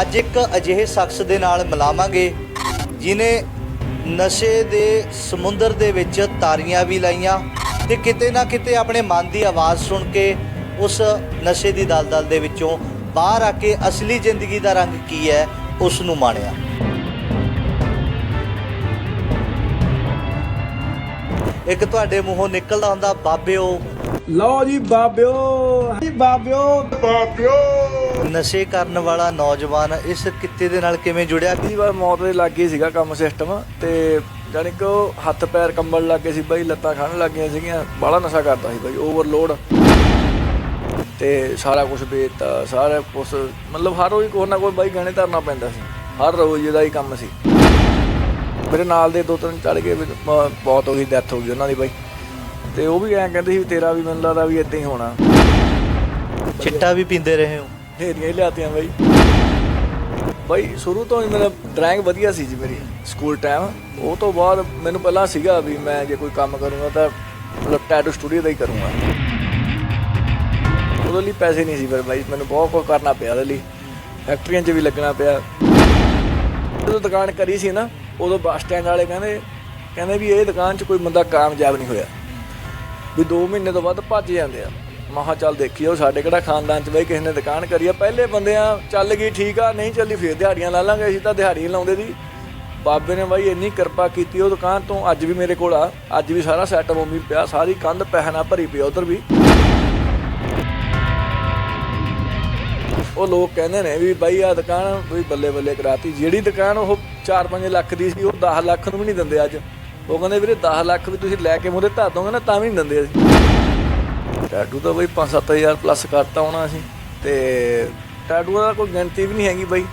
ਅੱਜ ਇੱਕ ਅਜਿਹੇ ਸ਼ਖਸ ਦੇ ਨਾਲ ਮਿਲਾਵਾਂਗੇ ਜਿਨੇ ਨਸ਼ੇ ਦੇ ਸਮੁੰਦਰ ਦੇ ਵਿੱਚ ਤਾਰੀਆਂ ਵੀ ਲਾਈਆਂ ਤੇ ਕਿਤੇ ਨਾ ਕਿਤੇ ਆਪਣੇ ਮਨ ਦੀ ਆਵਾਜ਼ ਸੁਣ ਕੇ ਉਸ ਨਸ਼ੇ ਦੀ ਦਲਦਲ ਦੇ ਵਿੱਚੋਂ ਬਾਹਰ ਆ ਕੇ ਅਸਲੀ ਜ਼ਿੰਦਗੀ ਦਾ ਰੰਗ ਕੀ ਹੈ, ਉਸ ਨੂੰ ਮਾਣਿਆ। ਇੱਕ ਤੁਹਾਡੇ ਮੂੰਹੋਂ ਨਿਕਲਦਾ ਹੁੰਦਾ ਬਾਬਿਓ। ਲਓ ਜੀ ਬਾਬਿਓ। ਜੀ ਬਾਬਿਓ। ਨਸ਼ੇ ਕਰਨ ਵਾਲਾ ਨੌਜਵਾਨ ਇਸ ਕਿੱਤੇ ਦੇ ਨਾਲ ਕਿਵੇਂ ਜੁੜਿਆ? ਕਈ ਵਾਰ ਮੌਤ ਦੇ ਲੱਗੇ ਸੀਗਾ ਕੰਮ ਸਿਸਟਮ ਤੇ ਜਾਣੀ ਕਿ ਉਹ ਹੱਥ ਪੈਰ ਕੰਬਣ ਲੱਗੇ ਸੀ ਬਾਈ ਲੱਤਾਂ ਖਾਣ ਲੱਗੀਆਂ ਸੀਗੀਆਂ ਬਾਹਲਾ ਨਸ਼ਾ ਕਰਦਾ ਸੀ ਬਾਈ ਓਵਰਲੋਡ ਤੇ ਸਾਰਾ ਕੁਝ ਵੇਚਤਾ ਸਾਰਾ ਕੁਝ ਮਤਲਬ ਹਰ ਰੋਜ਼ ਕੋਈ ਨਾ ਕੋਈ ਬਾਈ ਗਾਣੇ ਧਰਨਾ ਪੈਂਦਾ ਸੀ ਹਰ ਰੋਜ਼ ਇਹਦਾ ਹੀ ਕੰਮ ਸੀ। ਮੇਰੇ ਨਾਲ ਦੇ ਦੋ ਤਿੰਨ ਚੜ ਗਏ ਬਹੁਤ ਹੋ ਗਈ ਡੈਥ ਹੋ ਗਈ ਉਹਨਾਂ ਦੀ ਬਾਈ। ਤੇ ਉਹ ਵੀ ਐਂ ਕਹਿੰਦੇ ਸੀ ਵੀ ਤੇਰਾ ਵੀ ਮੈਨੂੰ ਲੱਗਦਾ ਵੀ ਇਦਾਂ ਹੀ ਹੋਣਾ। ਚਿੱਟਾ ਵੀ ਪੀਂਦੇ ਰਹੇ ਹੋ। ਢੇਰੀਆਂ ਹੀ ਲਿਆਤੀਆਂ ਬਾਈ। ਬਾਈ ਸ਼ੁਰੂ ਤੋਂ ਹੀ ਮੇਰਾ ਡਰਾਇੰਗ ਵਧੀਆ ਸੀ ਜੀ ਮੇਰੀ ਸਕੂਲ ਟਾਈਮ ਉਹ ਤੋਂ ਬਾਅਦ ਮੈਨੂੰ ਪਹਿਲਾਂ ਸੀਗਾ ਵੀ ਮੈਂ ਜੇ ਕੋਈ ਕੰਮ ਕਰੂੰਗਾ ਤਾਂ ਮਤਲਬ ਟੈਟੂ ਸਟੂਡੀਓ ਦਾ ਹੀ ਕਰੂੰਗਾ। ਉਹਦੇ ਲਈ ਪੈਸੇ ਨਹੀਂ ਸੀ ਫਿਰ ਬਾਈ ਮੈਨੂੰ ਬਹੁਤ ਕੁਝ ਕਰਨਾ ਪਿਆ ਉਹਦੇ ਲਈ। ਫੈਕਟਰੀਆਂ 'ਚ ਵੀ ਲੱਗਣਾ ਪਿਆ। ਜਦੋਂ ਦੁਕਾਨ ਕਰੀ ਸੀ ਨਾ ਉਦੋਂ ਬੱਸ ਸਟੈਂਡ ਵਾਲੇ ਕਹਿੰਦੇ ਕਹਿੰਦੇ ਵੀ ਇਹ ਦੁਕਾਨ 'ਚ ਕੋਈ ਬੰਦਾ ਕਾਮਯਾਬ ਨਹੀਂ ਹੋਇਆ। ਵੀ 2 ਮਹੀਨੇ ਤੋਂ ਬਾਅਦ ਭੱਜ ਜਾਂਦੇ ਆ। ਮਹਾ ਚੱਲ ਦੇਖੀਓ ਸਾਡੇ ਕਿਹੜਾ ਖਾਨਦਾਨ 'ਚ ਬਈ ਕਿਸੇ ਨੇ ਦੁਕਾਨ ਕਰੀ ਆ। ਪਹਿਲੇ ਬੰਦਿਆਂ ਚੱਲ ਗਈ ਠੀਕ ਆ, ਨਹੀਂ ਚੱਲੀ ਫੇਰ ਦਿਹਾੜੀਆਂ ਲਾ ਲਾਂਗੇ, ਅਸੀਂ ਤਾਂ ਦਿਹਾੜੀ ਲਾਉਂਦੇ ਦੀ ਬਾਬੇ ਨੇ ਬਾਈ ਇੰਨੀ ਕਿਰਪਾ ਕੀਤੀ ਉਹ ਦੁਕਾਨ ਤੋਂ ਅੱਜ ਵੀ ਮੇਰੇ ਕੋਲ ਆ। ਅੱਜ ਵੀ ਸਾਰਾ ਸੈਟਅਪ ਉਮੀ ਪਿਆ, ਸਾਰੀ ਕੰਧ ਪਹਿਨਾ ਭਰੀ ਪਈ ਉਧਰ ਵੀ। ਉਹ ਲੋਕ ਕਹਿੰਦੇ ਨੇ ਵੀ ਬਾਈ ਆ ਦੁਕਾਨ ਵੀ ਬੱਲੇ ਬੱਲੇ ਕਰਾਤੀ। ਜਿਹੜੀ ਦੁਕਾਨ ਉਹ 4-5 ਲੱਖ ਦੀ ਸੀ, ਉਹ 10 ਲੱਖ ਨੂੰ ਵੀ ਨਹੀਂ ਦਿੰਦੇ ਅੱਜ। ਉਹ ਕਹਿੰਦੇ ਵੀਰੇ 10 ਲੱਖ ਵੀ ਤੁਸੀਂ ਲੈ ਕੇ ਮੋਰੇ ਧਰ ਦੋਗੇ ਨਾ, ਤਾਂ ਵੀ ਨਹੀਂ ਦਿੰਦੇ ਅਸੀਂ। ਟੈਟੂ ਤਾਂ ਬਈ 5-7000 ਪਲੱਸ ਕਰਤਾ ਹੋਣਾ ਅਸੀਂ। ਤੇ ਟੈਟੂ ਦਾ ਕੋਈ ਗਿਣਤੀ ਵੀ ਨਹੀਂ ਹੈਗੀ ਬਈ।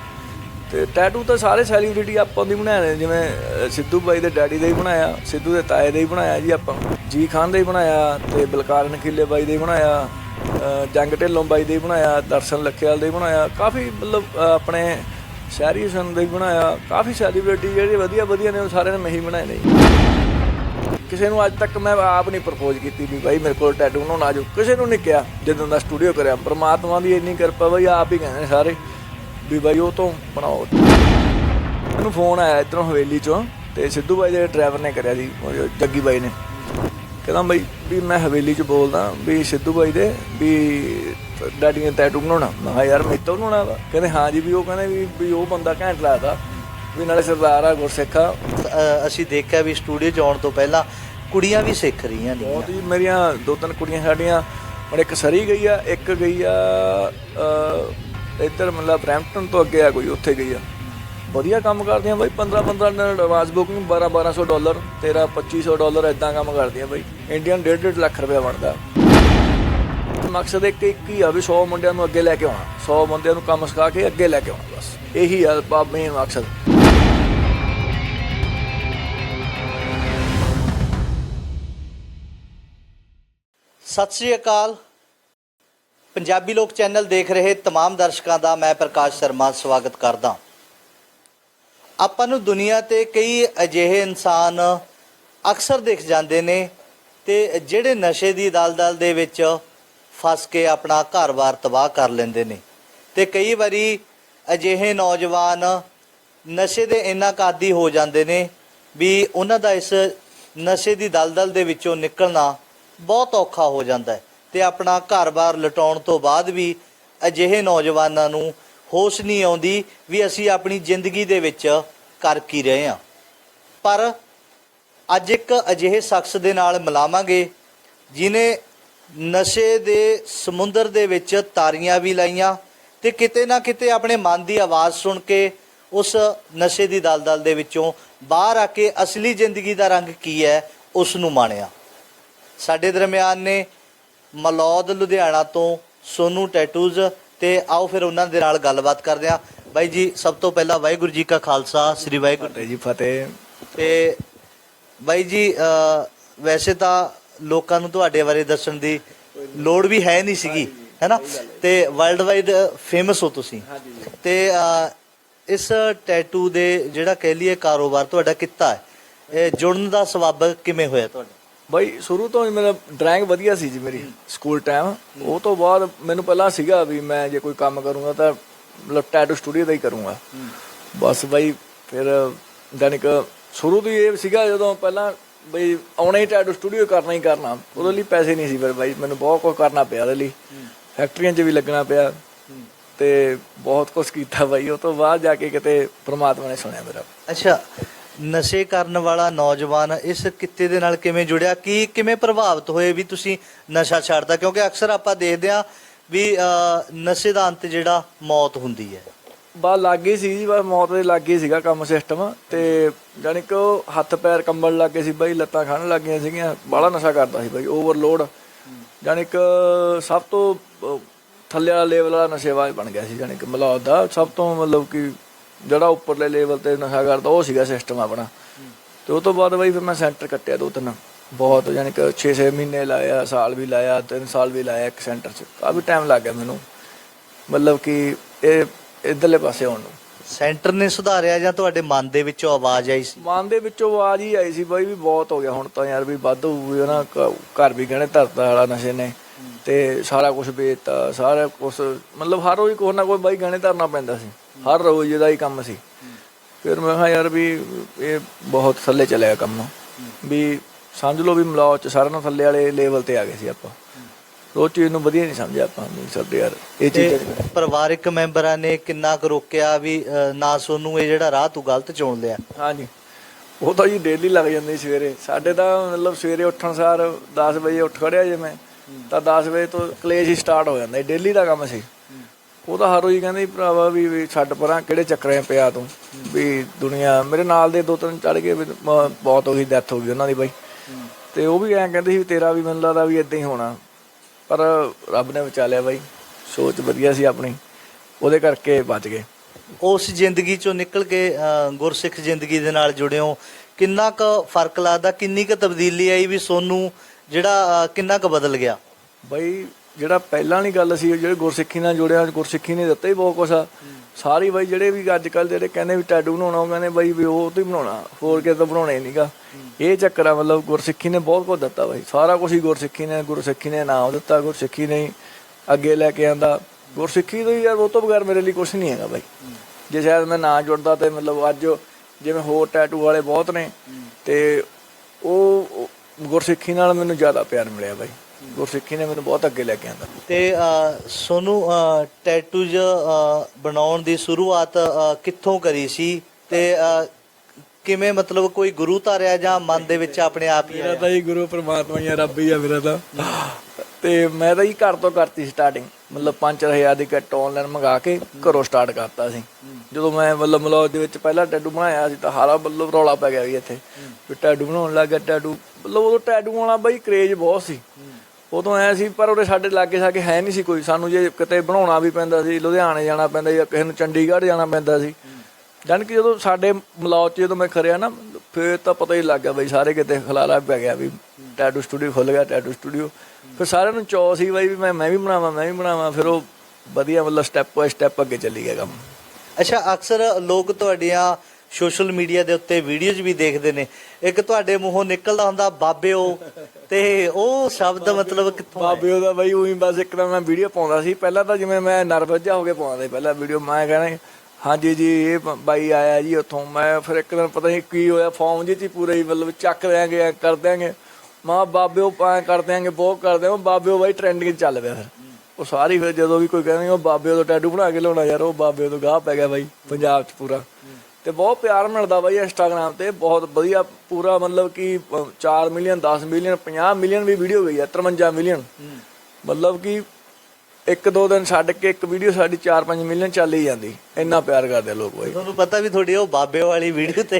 ਤੇ ਟੈਟੂ ਤਾਂ ਸਾਰੇ ਸੈਲੀਬ੍ਰਿਟੀ ਆਪਾਂ ਦੀ ਬਣਾਏ ਨੇ, ਜਿਵੇਂ ਸਿੱਧੂ ਬਾਈ ਦੇ ਡੈਡੀ ਦਾ ਹੀ ਬਣਾਇਆ, ਸਿੱਧੂ ਦੇ ਤਾਏ ਦਾ ਹੀ ਬਣਾਇਆ ਜੀ ਆਪਾਂ। ਜੀ ਖਾਨ ਦਾ ਹੀ ਬਣਾਇਆ, ਤੇ ਬਲਕਾਰ ਨਖੀਲੇ ਬਾਈ ਦਾ ਹੀ ਬਣਾਇਆ ਜੰਗ ਢਿੱਲੋਂ ਬਾਈ ਦਾ ਹੀ ਬਣਾਇਆ, ਦਰਸ਼ਨ ਲੱਖੇਵਾਲ ਦਾ ਹੀ ਬਣਾਇਆ। ਕਾਫੀ ਮਤਲਬ ਆਪਣੇ ਸ਼ਹਿਰੀ ਹੁਸਨ ਬਣਾਇਆ। ਕਾਫੀ ਸੈਲੀਬ੍ਰਿਟੀ ਜਿਹੜੇ ਵਧੀਆ ਵਧੀਆ ਨੇ, ਉਹ ਸਾਰਿਆਂ ਨੇ ਮਹੀ ਬਣਾਏ ਨੇ ਕਿਸੇ ਨੂੰ ਅੱਜ ਤੱਕ ਮੈਂ ਆਪ ਨਹੀਂ ਪ੍ਰਪੋਜ਼ ਕੀਤੀ ਵੀ ਬਾਈ ਮੇਰੇ ਕੋਲ ਟੈਟੂ ਬਣਾਉਣਾ ਆਜੋ ਕਿਸੇ ਨੂੰ ਨਹੀਂ ਕਿਹਾ ਜਦੋਂ ਦਾ ਸਟੂਡੀਓ ਕਰਿਆ। ਪਰਮਾਤਮਾ ਦੀ ਇੰਨੀ ਕਿਰਪਾ ਬਾਈ, ਆਪ ਹੀ ਕਹਿੰਦੇ ਸਾਰੇ ਵੀ ਬਾਈ ਉਹ ਤੋਂ ਬਣਾਓ। ਮੈਨੂੰ ਫੋਨ ਆਇਆ ਇਧਰੋਂ ਹਵੇਲੀ ਚੋਂ ਤੇ ਸਿੱਧੂ ਬਾਈ ਦੇ ਡਰਾਈਵਰ ਨੇ ਕਰਿਆ ਜੀ ਉਹ ਜੱਗੀ ਬਾਈ ਨੇ। ਕਹਿੰਦਾ ਬਾਈ ਵੀ ਮੈਂ ਹਵੇਲੀ ਚ ਬੋਲਦਾ ਵੀ ਸਿੱਧੂ ਬਾਈ ਦੇ ਵੀ ਡੈਡੀ ਨੇ ਟੈਟੂ ਬਣਾਉਣਾ। ਮੈਂ ਕਿਹਾ ਯਾਰ ਮੈਤੋਂ ਬਣਾਉਣਾ ਵਾ। ਕਹਿੰਦੇ ਹਾਂ ਜੀ ਵੀ ਉਹ ਕਹਿੰਦੇ ਵੀ ਵੀ ਉਹ ਬੰਦਾ ਘੈਂਟ ਲੱਗਦਾ। ਵੀ ਨਾਲੇ ਸਰਦਾਰ ਆ ਗੁਰਸਿੱਖ। ਆ ਅ, ਅਸੀਂ ਦੇਖਿਆ ਵੀ ਸਟੂਡੀਓ 'ਚ ਆਉਣ ਤੋਂ ਪਹਿਲਾਂ ਕੁੜੀਆਂ ਵੀ ਸਿੱਖ ਰਹੀਆਂ ਨੇ ਬਹੁਤ ਹੀ ਮੇਰੀਆਂ ਦੋ ਤਿੰਨ ਕੁੜੀਆਂ ਸਾਡੀਆਂ। ਹੁਣ ਇੱਕ ਸਰੀ ਗਈ ਆ ਇੱਕ ਗਈ ਆ ਅ, ਇੱਧਰ ਮਤਲਬ ਬ੍ਰੈਂਪਟਨ ਤੋਂ ਅੱਗੇ ਆ ਕੋਈ ਉੱਥੇ ਗਈ ਆ। ਵਧੀਆ ਕੰਮ ਕਰਦੀਆਂ ਬਾਈ 15 15 ਦਿਨ ਐਡਵਾਂਸ ਬੁਕਿੰਗ 12 1200 ਡਾਲਰ 13 2500 ਡਾਲਰ ਇਦਾਂ ਕੰਮ ਕਰਦੀਆਂ ਬਾਈ। ਇੰਡੀਅਨ 1.5 ਲੱਖ ਰੁਪਏ ਬਣਦਾ। ਮਕਸਦ ਇੱਕ ਇੱਕ ਹੀ ਆ ਵੀ 100 ਮੁੰਡਿਆਂ ਨੂੰ ਅੱਗੇ ਲੈ ਕੇ ਆਉਣਾ 100 ਬੰਦਿਆਂ ਨੂੰ ਕੰਮ ਸਿਖਾ ਕੇ ਅੱਗੇ ਲੈ ਕੇ ਆਉਣਾ ਬਸ ਇਹੀ ਆ ਮੇਨ ਮਕਸਦ ਸਤਿ ਸ੍ਰੀ ਅਕਾਲ ਪੰਜਾਬੀ ਲੋਕ ਚੈਨਲ ਦੇਖ ਰਹੇ तमाम ਦਰਸ਼ਕਾਂ ਦਾ ਮੈਂ ਪ੍ਰਕਾਸ਼ ਸ਼ਰਮਾ ਸਵਾਗਤ ਕਰਦਾ ਆਪਾਂ ਨੂੰ ਦੁਨੀਆ ਤੇ ਕਈ ਅਜਿਹੇ ਇਨਸਾਨ ਅਕਸਰ ਦਿਖ ਜਾਂਦੇ ਨੇ ਤੇ ਜਿਹੜੇ ਨਸ਼ੇ ਦੀ ਦਲਦਲ ਦੇ ਵਿੱਚ ਫਸ ਕੇ ਆਪਣਾ ਘਰ-ਬਾਰ ਤਬਾਹ ਕਰ ਲੈਂਦੇ ਨੇ। ਤੇ ਕਈ ਵਾਰੀ ਅਜਿਹੇ ਨੌਜਵਾਨ ਨਸ਼ੇ ਦੇ ਇੰਨਾ ਕਾਦੀ ਹੋ ਜਾਂਦੇ ਨੇ ਵੀ ਉਹਨਾਂ ਦਾ ਇਸ ਨਸ਼ੇ ਦੀ ਦਲਦਲ ਦੇ ਵਿੱਚੋਂ ਨਿਕਲਣਾ ਬਹੁਤ ਔਖਾ ਹੋ ਜਾਂਦਾ ਹੈ ਤੇ ਆਪਣਾ ਘਰ-ਬਾਰ ਲਟਾਉਣ ਤੋਂ ਬਾਅਦ ਵੀ ਅਜਿਹੇ ਨੌਜਵਾਨਾਂ ਨੂੰ ਹੋਸ਼ ਨਹੀਂ ਆਉਂਦੀ ਵੀ ਅਸੀਂ ਆਪਣੀ ਜ਼ਿੰਦਗੀ ਦੇ ਵਿੱਚ ਕਰ ਕੀ ਰਹੇ ਹਾਂ। ਪਰ ਅੱਜ ਇੱਕ ਅਜਿਹੇ ਸ਼ਖਸ ਦੇ ਨਾਲ ਮਿਲਾਵਾਂਗੇ ਜਿਨੇ ਨਸ਼ੇ ਦੇ ਸਮੁੰਦਰ ਦੇ ਵਿੱਚ ਤਾਰੀਆਂ ਵੀ ਲਾਈਆਂ ਤੇ ਕਿਤੇ ਨਾ ਕਿਤੇ ਆਪਣੇ ਮਨ ਦੀ ਆਵਾਜ਼ ਸੁਣ ਕੇ ਉਸ ਨਸ਼ੇ ਦੀ ਦਲਦਲ ਦੇ ਵਿੱਚੋਂ ਬਾਹਰ ਆ ਕੇ ਅਸਲੀ ਜ਼ਿੰਦਗੀ ਦਾ ਰੰਗ ਕੀ ਹੈ ਉਸ ਨੂੰ ਮਾਣਿਆ। ਸਾਡੇ ਦਰਮਿਆਨ ਨੇ ਮਲੌਦ ਲੁਧਿਆਣਾ ਤੋਂ ਸੋਨੂ ਟੈਟੂਜ਼ ਤੇ ਆਓ ਫਿਰ ਉਹਨਾਂ ਦੇ ਨਾਲ ਗੱਲਬਾਤ ਕਰਦੇ ਹਾਂ। ਬਾਈ ਜੀ ਸਭ ਤੋਂ ਪਹਿਲਾਂ ਵਾਹਿਗੁਰੂ ਜੀ ਕਾ ਖਾਲਸਾ ਸ੍ਰੀ ਵਾਹਿਗੁਰੂ ਜੀ ਫਤਿਹ। ਤੇ ਬਾਈ ਜੀ ਵੈਸੇ ਤਾਂ ਲੋਕਾਂ ਨੂੰ ਤੁਹਾਡੇ ਬਾਰੇ ਦੱਸਣ ਦੀ ਲੋੜ ਵੀ ਹੈ ਨਹੀਂ ਸੀਗੀ ਹੈਨਾ? ਤੇ ਵਰਲਡ ਵਾਈਡ ਫੇਮਸ ਹੋ ਤੁਸੀਂ। ਤੇ ਇਸ ਟੈਟੂ ਦੇ ਜਿਹੜਾ ਕਹਿ ਲਈਏ ਕਾਰੋਬਾਰ ਤੁਹਾਡਾ ਕਿੱਤਾ ਹੈ ਇਹ ਜੁੜਨ ਦਾ ਸਬਬ ਕਿਵੇਂ ਹੋਇਆ ਤੁਹਾਡਾ? ਬਾਈ ਸ਼ੁਰੂ ਤੋਂ ਹੀ ਮੇਰਾ ਡਰਾਇੰਗ ਵਧੀਆ ਸੀ ਜੀ ਮੇਰੀ ਸਕੂਲ ਟਾਈਮ ਉਹ ਤੋਂ ਬਾਅਦ ਮੈਨੂੰ ਪਹਿਲਾਂ ਸੀਗਾ ਵੀ ਮੈਂ ਜੇ ਕੋਈ ਕੰਮ ਕਰੂੰਗਾ ਤਾਂ ਮਤਲਬ ਟੈਟੂ ਸਟੂਡੀਓ ਦਾ ਹੀ ਕਰੂੰਗਾ। ਬਸ ਬਾਈ ਫਿਰ ਜਾਣੀ ਕਿ ਸ਼ੁਰੂ ਤੋਂ ਹੀ ਇਹ ਸੀਗਾ ਜਦੋਂ ਪਹਿਲਾਂ ਬਈ ਆਉਣਾ ਹੀ ਟੈਟੂ ਸਟੂਡੀਓ ਕਰਨਾ ਹੀ ਕਰਨਾ। ਉਹਦੇ ਲਈ ਪੈਸੇ ਨਹੀਂ ਸੀ ਫਿਰ ਬਾਈ ਮੈਨੂੰ ਬਹੁਤ ਕੁਝ ਕਰਨਾ ਪਿਆ ਉਹਦੇ ਲਈ। ਫੈਕਟਰੀਆਂ 'ਚ ਵੀ ਲੱਗਣਾ ਪਿਆ। ਤੇ ਬਹੁਤ ਕੁਝ ਕੀਤਾ ਬਾਈ ਉਹ ਤੋਂ ਬਾਅਦ ਜਾ ਕੇ ਕਿਤੇ ਪ੍ਰਮਾਤਮਾ ਨੇ ਸੁਣਿਆ ਮੇਰਾ। ਅੱਛਾ ਨਸ਼ੇ ਕਰਨ ਵਾਲਾ ਨੌਜਵਾਨ ਇਸ ਕਿੱਤੇ ਦੇ ਨਾਲ ਕਿਵੇਂ ਜੁੜਿਆ? ਕੀ ਕਿਵੇਂ ਪ੍ਰਭਾਵਿਤ ਹੋਏ ਵੀ ਤੁਸੀਂ ਨਸ਼ਾ ਛੱਡਦਾ? ਕਿਉਂਕਿ ਅਕਸਰ ਆਪਾਂ ਦੇਖਦੇ ਆ ਵੀ ਨਸ਼ੇ ਦਾ ਅੰਤ ਜਿਹੜਾ ਮੌਤ ਹੁੰਦੀ ਹੈ। ਬਾ ਲੱਗੇ ਸੀ ਜੀ, ਬਸ ਮੌਤ ਦੇ ਲੱਗੇ ਸੀਗਾ ਕੰਮ ਸਿਸਟਮ ਤੇ ਜਾਣੀ ਕਿ ਉਹ ਹੱਥ ਪੈਰ ਕੰਬਣ ਲੱਗੇ ਸੀ ਬਾਈ, ਲੱਤਾਂ ਖਾਣ ਲੱਗੀਆਂ ਸੀਗੀਆਂ, ਬਾਹਲਾ ਨਸ਼ਾ ਕਰਦਾ ਸੀ ਬਾਈ ਓਵਰਲੋਡ ਜਾਣੀ ਕਿ ਸਭ ਤੋਂ ਥੱਲੇ ਵਾਲਾ ਲੈਵਲ ਵਾਲਾ ਨਸ਼ੇਬਾਜ਼ ਬਣ ਗਿਆ ਸੀ, ਜਾਣੀ ਕਿ ਮਲੌਦ ਦਾ ਸਭ ਤੋਂ ਮਤਲਬ ਕਿ ਜਿਹੜਾ ਉੱਪਰਲੇ ਲੈਵਲ ਤੇ ਨਸ਼ਾ ਕਰਦਾ ਉਹ ਸੀਗਾ ਸਿਸਟਮ ਆਪਣਾ। ਤੇ ਉਹ ਤੋਂ ਬਾਅਦ ਬਾਈ ਫਿਰ ਮੈਂ ਸੈਂਟਰ ਕੱਟਿਆ ਦੋ ਤਿੰਨ, ਬਹੁਤ ਜਾਣੀ ਕਿ 6-6 ਮਹੀਨੇ ਲਾਇਆ, ਸਾਲ ਵੀ ਲਾਇਆ 3 ਸਾਲ ਵੀ ਲਾਇਆ ਇੱਕ ਸੈਂਟਰ 'ਚ। ਕਾਫੀ ਟਾਈਮ ਲੱਗ ਗਿਆ ਮੈਨੂੰ। ਮਤਲਬ ਕਿ ਇਹ ਇਧਰਲੇ ਪਾਸੇ ਆਉਣ ਨੂੰ। ਸੈਂਟਰ ਨੇ ਸੁਧਾਰਿਆ ਜਾਂ ਤੁਹਾਡੇ ਮਨ ਦੇ ਵਿੱਚੋਂ ਆਵਾਜ਼ ਆਈ ਸੀ? ਮਨ ਦੇ ਵਿੱਚੋਂ ਆਵਾਜ਼ ਹੀ ਆਈ ਸੀ ਬਾਈ ਵੀ ਬਹੁਤ ਹੋ ਗਿਆ, ਹੁਣ ਤਾਂ ਯਾਰ ਵੀ ਵੱਧ ਹੋਊਗੀ ਨਾ ਘ- ਘਰ ਵੀ ਗਹਿਣੇ ਧਰਤਾ ਵਾਲਾ ਨਸ਼ੇ ਨੇ ਤੇ ਸਾਰਾ ਕੁਝ ਵੇਚਤਾ, ਸਾਰਾ ਕੁਝ ਮਤਲਬ ਹਰ ਰੋਜ਼ ਕੋਈ ਨਾ ਕੋਈ ਬਾਈ ਗਹਿਣੇ ਧਰਨਾ ਪੈਂਦਾ ਸੀ। ਹਰ ਰੋਜ਼ ਇਹਦਾ ਹੀ ਕੰਮ ਸੀ। ਫਿਰ ਮੈਂ ਕਿਹਾ ਯਾਰ ਵੀ ਇਹ ਬਹੁਤ ਥੱਲੇ ਚੱਲਿਆ ਕੰਮ। ਵੀ ਸਮਝ ਲਓ ਵੀ ਮਲਾਉ ਚ ਸਾਰਿਆਂ ਨੂੰ ਥੱਲੇ ਵਾਲੇ ਲੈਵਲ ਤੇ ਆ ਗਏ ਸੀ ਆਪਾਂ। ਉਹ ਚੀਜ਼ ਨੂੰ ਵਧੀਆ ਨਹੀਂ ਸਮਝਿਆ ਆਪਾਂ ਨਹੀਂ ਸਕਦੇ ਯਾਰ ਇਹ ਚੀਜ਼ ਪਰਿਵਾਰਕ ਮੈਂਬਰਾਂ ਨੇ ਕਿੰਨਾ ਕੁ ਰੋਕਿਆ ਵੀ ਨਾ ਸੋਨੂੰ ਇਹ ਜਿਹੜਾ ਰਾਹ ਤੂੰ ਗਲਤ ਚੁਣ ਲਿਆ। ਹਾਂਜੀ। ਉਹ ਤਾਂ ਜੀ ਡੇਲੀ ਲੱਗ ਜਾਂਦੀ ਸਵੇਰੇ। ਸਾਡੇ ਤਾਂ ਮਤਲਬ ਸਵੇਰੇ ਉੱਠਣ ਸਾਰ 10 ਵਜੇ ਉੱਠ ਖੜਿਆ ਜੇ ਮੈਂ ਤਾਂ 10 ਵਜੇ ਤੋਂ ਕਲੇਸ਼ ਹੀ ਸਟਾਰਟ ਹੋ ਜਾਂਦਾ। ਡੇਲੀ ਦਾ ਕੰਮ ਸੀ। ਉਹ ਤਾਂ ਹਰ ਰੋਜ਼ ਕਹਿੰਦੇ ਭਰਾਵਾ ਵੀ ਛੱਡ ਪਰਾਂ ਕਿਹੜੇ ਚੱਕਰਾਂ ਪਿਆ ਤੂੰ? ਵੀ ਦੁਨੀਆ ਮੇਰੇ ਨਾਲ ਦੇ ਦੋ ਤਿੰਨ ਚੜ ਗਏ ਬਹੁਤ ਹੋ ਗਈ ਡੈਥ ਹੋ ਗਈ ਉਹਨਾਂ ਦੀ ਬਾਈ। ਤੇ ਉਹ ਵੀ ਐਂ ਕਹਿੰਦੇ ਸੀ ਤੇਰਾ ਵੀ ਮੈਨੂੰ ਲੱਗਦਾ ਵੀ ਇਦਾਂ ਹੀ ਹੋਣਾ। ਪਰ ਰੱਬ ਨੇ ਬਚਾ ਲਿਆ ਬਾਈ ਸੋਚ ਵਧੀਆ ਸੀ ਆਪਣੀ ਉਹਦੇ ਕਰਕੇ ਬਚ ਗਏ। ਉਸ ਜ਼ਿੰਦਗੀ ਚੋਂ ਨਿਕਲ ਕੇ ਅ, ਗੁਰਸਿੱਖ ਜ਼ਿੰਦਗੀ ਦੇ ਨਾਲ ਜੁੜਿਓ ਕਿੰਨਾ ਕੁ ਫ਼ਰਕ ਲੱਗਦਾ ਕਿੰਨੀ ਕੁ ਤਬਦੀਲੀ ਆਈ ਵੀ ਸੋਨੂੰ ਜਿਹੜਾ ਅ, ਕਿੰਨਾ ਕੁ ਬਦਲ ਗਿਆ? ਬਈ ਜਿਹੜਾ ਪਹਿਲਾਂ ਵਾਲੀ ਗੱਲ ਸੀ, ਜਿਹੜੇ ਗੁਰਸਿੱਖੀ ਨਾਲ ਜੁੜਿਆ, ਗੁਰਸਿੱਖੀ ਨੇ ਦਿੱਤਾ ਹੀ ਬਹੁਤ ਕੁਛ ਆ। ਸਾਰੀ ਬਾਈ ਜਿਹੜੇ ਵੀ ਅੱਜ ਕੱਲ ਜਿਹੜੇ ਕਹਿੰਦੇ ਵੀ ਟੈਟੂ ਬਣਾਉਣਾ, ਉਹ ਕਹਿੰਦੇ ਬਾਈ ਵੀ ਉਹ ਤੋਂ ਹੀ ਬਣਾਉਣਾ, ਹੋਰ ਕਿਤੇ ਤੋਂ ਬਣਾਉਣਾ ਹੀ ਨਹੀਂਗਾ। ਇਹ ਚੱਕਰ ਆ, ਮਤਲਬ ਗੁਰਸਿੱਖੀ ਨੇ ਬਹੁਤ ਕੁਝ ਦਿੱਤਾ ਬਾਈ। ਸਾਰਾ ਕੁਝ ਹੀ ਗੁਰਸਿੱਖੀ ਨੇ ਗੁਰਸਿੱਖੀ ਨੇ ਨਾਮ ਦਿੱਤਾ, ਗੁਰਸਿੱਖੀ ਨੇ ਅੱਗੇ ਲੈ ਕੇ ਆਂਦਾ। ਗੁਰਸਿੱਖੀ ਤੋਂ ਹੀ ਯਾਰ, ਉਹ ਤੋਂ ਬਗੈਰ ਮੇਰੇ ਲਈ ਕੁਝ ਨਹੀਂ ਹੈਗਾ ਬਾਈ। ਜੇ ਸ਼ਾਇਦ ਮੈਂ ਨਾ ਜੁੜਦਾ ਤੇ ਮਤਲਬ ਅੱਜ ਜਿਵੇਂ ਹੋਰ ਟੈਟੂ ਵਾਲੇ ਬਹੁਤ ਨੇ, ਤੇ ਉਹ ਗੁਰਸਿੱਖੀ ਨਾਲ ਮੈਨੂੰ ਜ਼ਿਆਦਾ ਪਿਆਰ ਮਿਲਿਆ ਬਾਈ। ਗੁਰਸਿੱਖੀ ਨੇ ਮੈਨੂੰ ਬਹੁਤ ਅੱਗੇ ਲੈ ਕੇ ਆਂਦਾ। ਤੇ ਸੋਨੂੰ ਟੈਟੂਜ ਬਣਾਉਣ ਦੀ ਸ਼ੁਰੂਆਤ ਕਿੱਥੋਂ ਕਰੀ ਸੀ? ਤੇ ਕਿਵੇਂ ਮਤਲਬ ਕੋਈ ਗੁਰੂ ਧਾਰਿਆ ਜਾਂ ਮਨ ਦੇ ਵਿੱਚ ਆਪਣੇ ਆਪ ਹੀ ਮੇਰਾ ਤਾਂ ਹੀ ਗੁਰੂ ਪ੍ਰਮਾਤਮਾ ਹੀ ਆ ਰੱਬ ਹੀ ਆ ਮੇਰਾ ਤਾਂ। ਤੇ ਮੈਂ ਤਾਂ ਹੀ ਘਰ ਤੋਂ ਕਰਤੀ ਸਟਾਰਟਿੰਗ ਮਤਲਬ 5000 ਦੀ ਕਿੱਟ ਆਨਲਾਈਨ ਮੰਗਾ ਕੇ ਘਰੋਂ ਸਟਾਰਟ ਕਰਤਾ ਸੀ। ਜਦੋਂ ਮੈਂ ਮਤਲਬ ਮਲੌਜ ਦੇ ਵਿੱਚ ਪਹਿਲਾ ਟੈਟੂ ਬਣਾਇਆ ਸੀ ਤਾਂ ਹਾਰਾ ਮਤਲਬ ਰੌਲਾ ਪੈ ਗਿਆ ਵੀ ਇੱਥੇ। ਵੀ ਟੈਟੂ ਬਣਾਉਣ ਲੱਗ ਗਿਆ ਟੈਟੂ ਮਤਲਬ ਉਦੋਂ ਟੈਟੂ ਵਾਲਾ ਬਾਈ ਕਰੇਜ ਬਹੁਤ ਸੀ। ਉਦੋਂ ਐ ਸੀ, ਪਰ ਉਹਦੇ ਸਾਡੇ ਲਾਗੇ ਸਾਗੇ ਹੈ ਨਹੀਂ ਸੀ ਕੋਈ। ਸਾਨੂੰ ਜੇ ਕਿਤੇ ਬਣਾਉਣਾ ਵੀ ਪੈਂਦਾ ਸੀ, ਲੁਧਿਆਣੇ ਜਾਣਾ ਪੈਂਦਾ ਜਾਂ ਕਿਸੇ ਨੂੰ ਚੰਡੀਗੜ੍ਹ ਜਾਣਾ ਪੈਂਦਾ ਸੀ। ਜਾਨ ਕਿ ਜਦੋਂ ਸਾਡੇ ਮਲੌਜ 'ਚ ਜਦੋਂ ਮੈਂ ਖਰਿਆ ਨਾ, ਫੇਰ ਤਾਂ ਪਤਾ ਹੀ ਲੱਗ ਗਿਆ ਬਈ ਸਾਰੇ ਕਿਤੇ ਖਲਾਰਾ ਪੈ ਗਿਆ ਵੀ ਟੈਟੂ ਸਟੂਡੀਓ ਖੁੱਲ ਗਿਆ ਟੈਟੂ ਸਟੂਡੀਓ ਫਿਰ ਸਾਰਿਆਂ ਨੂੰ ਚੌ ਸੀ ਬਈ ਵੀ ਮੈਂ ਮੈਂ ਵੀ ਬਣਾਵਾਂ, ਮੈਂ ਵੀ ਬਣਾਵਾਂ, ਫਿਰ ਉਹ ਵਧੀਆ ਮਤਲਬ ਸਟੈਪ ਬਾਈ ਸਟੈਪ ਅੱਗੇ ਚੱਲੀ ਗਿਆ ਕੰਮ। ਅੱਛਾ, ਅਕਸਰ ਲੋਕ ਤੁਹਾਡੀਆਂ ਸੋਸ਼ਲ ਮੀਡੀਆ ਦੇ ਉੱਤੇ ਵੀਡੀਓਜ਼ ਵੀ ਦੇਖਦੇ ਨੇ। ਇੱਕ ਤੁਹਾਡੇ ਮੂੰਹੋਂ ਨਿਕਲਦਾ ਹੁੰਦਾ ਬਾਬਿਓ ਤੇ ਉਹ ਸ਼ਬਦ ਮਤਲਬ ਕਿੱਥੋਂ ਆਏ? ਬਾਬੇ ਉਹਦਾ ਬਈ ਉਹੀ ਬਸ ਇੱਕ ਤਾਂ ਮੈਂ ਵੀਡੀਓ ਪਾਉਂਦਾ ਸੀ। ਪਹਿਲਾਂ ਤਾਂ ਜਿਵੇਂ ਮੈਂ ਨਰਵਸ ਜਿਹਾ ਹੋ ਕੇ ਪਾਉਂਦਾ ਸੀ ਪਹਿਲਾਂ ਵੀਡੀਓ। ਮੈਂ ਕਹਿੰਦਾ ਹਾਂਜੀ ਜੀ ਇਹ ਬ- ਬਾਈ ਆਇਆ ਜੀ ਉੱਥੋਂ। ਮੈਂ ਫਿਰ ਇੱਕ ਦਿਨ ਪਤਾ ਨਹੀਂ ਕੀ ਹੋਇਆ ਫਾਰਮ ਜੀ ਚ ਹੀ ਪੂਰਾ ਹੀ ਮਤਲਬ ਚੱਕ ਦਿਆਂਗੇ ਐਂ ਕਰ ਦਿਆਂਗੇ। ਮਾਂ ਬਾਬੇ ਉਹ ਪਾ ਕਰ ਦਿਆਂਗੇ ਬਹੁਤ ਕਰ ਦਿਆਂਗੇ। ਬਾਬੇ ਉਹ ਬਾਈ ਟ੍ਰੈਂਡਿੰਗ ਚੱਲ ਪਿਆ ਫਿਰ। ਉਹ ਸਾਰੀ ਫਿਰ ਜਦੋਂ ਵੀ ਕੋਈ ਕਹਿੰਦੇ ਉਹ ਬਾਬੇ ਤੋਂ ਟੈਟੂ ਬਣਾ ਕੇ ਲਿਆਉਣਾ ਯਾਰ ਉਹ ਬਾਬੇ ਤੋਂ ਗਾਹ ਪੈ ਗਿਆ ਬਾਈ ਪੰਜਾਬ 'ਚ ਪੂਰਾ। ਤੇ ਬਹੁਤ ਪਿਆਰ ਮਿਲਦਾ ਬਾਈ ਇੰਸਟਾਗ੍ਰam ਤੇ ਬਹੁਤ ਵਧੀਆ ਪੂਰਾ ਮਤਲਬ ਕਿ 4 ਮਿਲੀਅਨ 10 ਮਿਲੀਅਨ 50 ਮਿਲੀਅਨ ਵੀ ਵੀਡੀਓ ਗਈ ਹੈ 53 ਮਿਲੀਅਨ ਮਤਲਬ ਕਿ ਇੱਕ ਦੋ ਦਿਨ ਛੱਡ ਕੇ ਇੱਕ ਵੀਡੀਓ ਸਾਡੀ 4-5 ਮਿਲੀਅਨ ਚੱਲ ਹੀ ਜਾਂਦੀ। ਇੰਨਾ ਪਿਆਰ ਕਰਦੇ ਲੋਕ ਬਾਈ। ਤੁਹਾਨੂੰ ਪਤਾ ਵੀ ਤੁਹਾਡੀ ਉਹ ਬਾਬੇ ਵਾਲੀ ਵੀਡੀਓ ਤੇ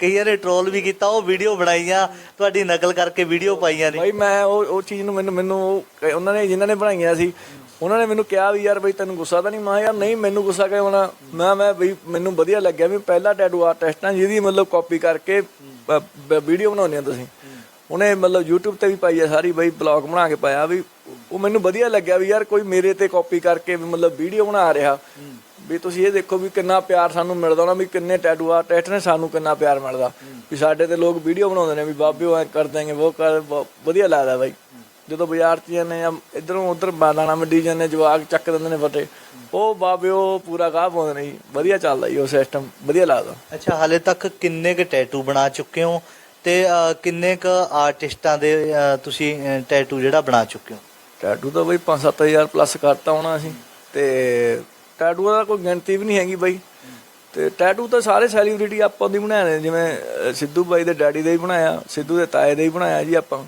ਕਈਆਂ ਨੇ ਟ੍ਰੋਲ ਵੀ ਕੀਤਾ ਉਹ ਵੀਡੀਓ ਬਣਾਈਆਂ ਤੁਹਾਡੀ ਨਕਲ ਕਰਕੇ ਵੀਡੀਓ ਪਾਈਆਂ ਨੇ। ਬਾਈ ਮੈਂ ਉਹ ਉਹ ਚੀਜ਼ ਨੂੰ ਮੈਨੂੰ ਮੈਨੂੰ ਉਹ- ਉਹਨਾਂ ਨੇ ਜਿਨ੍ਹਾਂ ਨੇ ਬਣਾਈਆਂ ਸੀ ਉਹਨਾਂ ਨੇ ਮੈਨੂੰ ਕਿਹਾ ਵੀ ਯਾਰ ਬਈ ਤੈਨੂੰ ਗੁੱਸਾ ਤਾਂ ਨਹੀਂ? ਮੈਂ ਯਾਰ ਨਹੀਂ, ਮੈਨੂੰ ਗੁੱਸਾ ਕਿਉਂ ਆਉਣਾ ਮੈਂ ਮੈਂ ਬਈ ਮੈਨੂੰ ਵਧੀਆ ਲੱਗਿਆ ਵੀ ਪਹਿਲਾ ਟੈਟੂ ਆਰਟਿਸਟ ਆ ਜਿਹਦੀ ਮਤਲਬ ਕਾਪੀ ਕਰਕੇ ਵੀਡੀਓ ਬਣਾਉਂਦੇ ਆ ਤੁਸੀਂ। ਉਹਨੇ ਮਤਲਬ YouTube ਤੇ ਵੀ ਪਾਈ ਆ ਸਾਰੀ, ਬਈ ਬਲੌਗ ਬਣਾ ਕੇ ਪਾਇਆ ਵੀ ਉਹ ਮੈਨੂੰ ਵਧੀਆ ਲੱਗਿਆ ਵੀ ਯਾਰ ਕੋਈ ਮੇਰੇ ਤੇ ਕਾਪੀ ਕਰਕੇ ਵੀ ਮਤਲਬ ਵੀਡੀਓ ਬਣਾ ਰਿਹਾ। ਵੀ ਤੁਸੀਂ ਇਹ ਦੇਖੋ ਵੀ ਕਿੰਨਾ ਪਿਆਰ ਸਾਨੂੰ ਮਿਲਦਾ ਨਾ ਵੀ ਕਿੰਨੇ ਟੈਟੂ ਆਰਟਿਸਟ ਨੇ ਸਾਨੂੰ ਕਿੰਨਾ ਪਿਆਰ ਮਿਲਦਾ। ਵੀ ਸਾਡੇ ਤੇ ਲੋਕ ਵੀਡੀਓ ਬਣਾਉਂਦੇ ਨੇ ਵੀ ਬਾਬਿਓ ਐ ਕਰ ਦੇਂਗੇ ਉਹ ਕਰ ਵਧੀਆ ਲੱਗਦਾ ਬਾਈ। ਜਦੋਂ ਬਾਜ਼ਾਰ 'ਚ ਜਾਂਦੇ ਆ ਇਧਰੋਂ ਉਧਰ ਬਾਦਾਣਾ ਮੰਡੀ ਜਾਂਦੇ ਜਵਾਕ ਚੱਕ ਦਿੰਦੇ ਨੇ ਫਟੇ। ਉਹ ਬਾਬੇ ਉਹ ਪੂਰਾ ਗਾਹ ਪਾਉਂਦੇ ਨੇ ਜੀ। ਵਧੀਆ ਚੱਲਦਾ ਜੀ ਉਹ ਸਿਸਟਮ ਵਧੀਆ ਲੱਗਦਾ। ਅੱਛਾ ਹਾਲੇ ਤੱਕ ਕਿੰਨੇ ਕ ਟੈਟੂ ਬਣਾ ਚੁੱਕੇ ਹੋ? ਤੇ ਅ, ਕਿੰਨੇ ਕ ਆਰਟਿਸਟਾਂ ਦੇ ਅ, ਤੁਸੀਂ ਅ, ਟੈਟੂ ਜਿਹੜਾ ਬਣਾ ਚੁੱਕੇ ਹੋ? ਟੈਟੂ ਤਾਂ ਬਈ 5-7000 ਪਲੱਸ ਕਰਤਾ ਹੋਣਾ ਅਸੀਂ। ਤੇ ਟੈਟੂਆਂ ਦਾ ਕੋਈ ਗਿਣਤੀ ਵੀ ਨਹੀਂ ਹੈਗੀ ਬਈ। ਤੇ ਟੈਟੂ ਤਾਂ ਸਾਰੇ ਸੈਲੀਬ੍ਰਿਟੀ ਆਪਾਂ ਦੀ ਬਣਾਏ ਨੇ। ਜਿਵੇਂ ਅਹ, ਸਿੱਧੂ ਬਾਈ ਦੇ ਡੈਡੀ ਦਾ ਹੀ ਬਣਾਇਆ ਸਿੱਧੂ ਦੇ ਤਾਏ ਦਾ ਹੀ ਬਣਾਇਆ ਜੀ ਆਪਾਂ।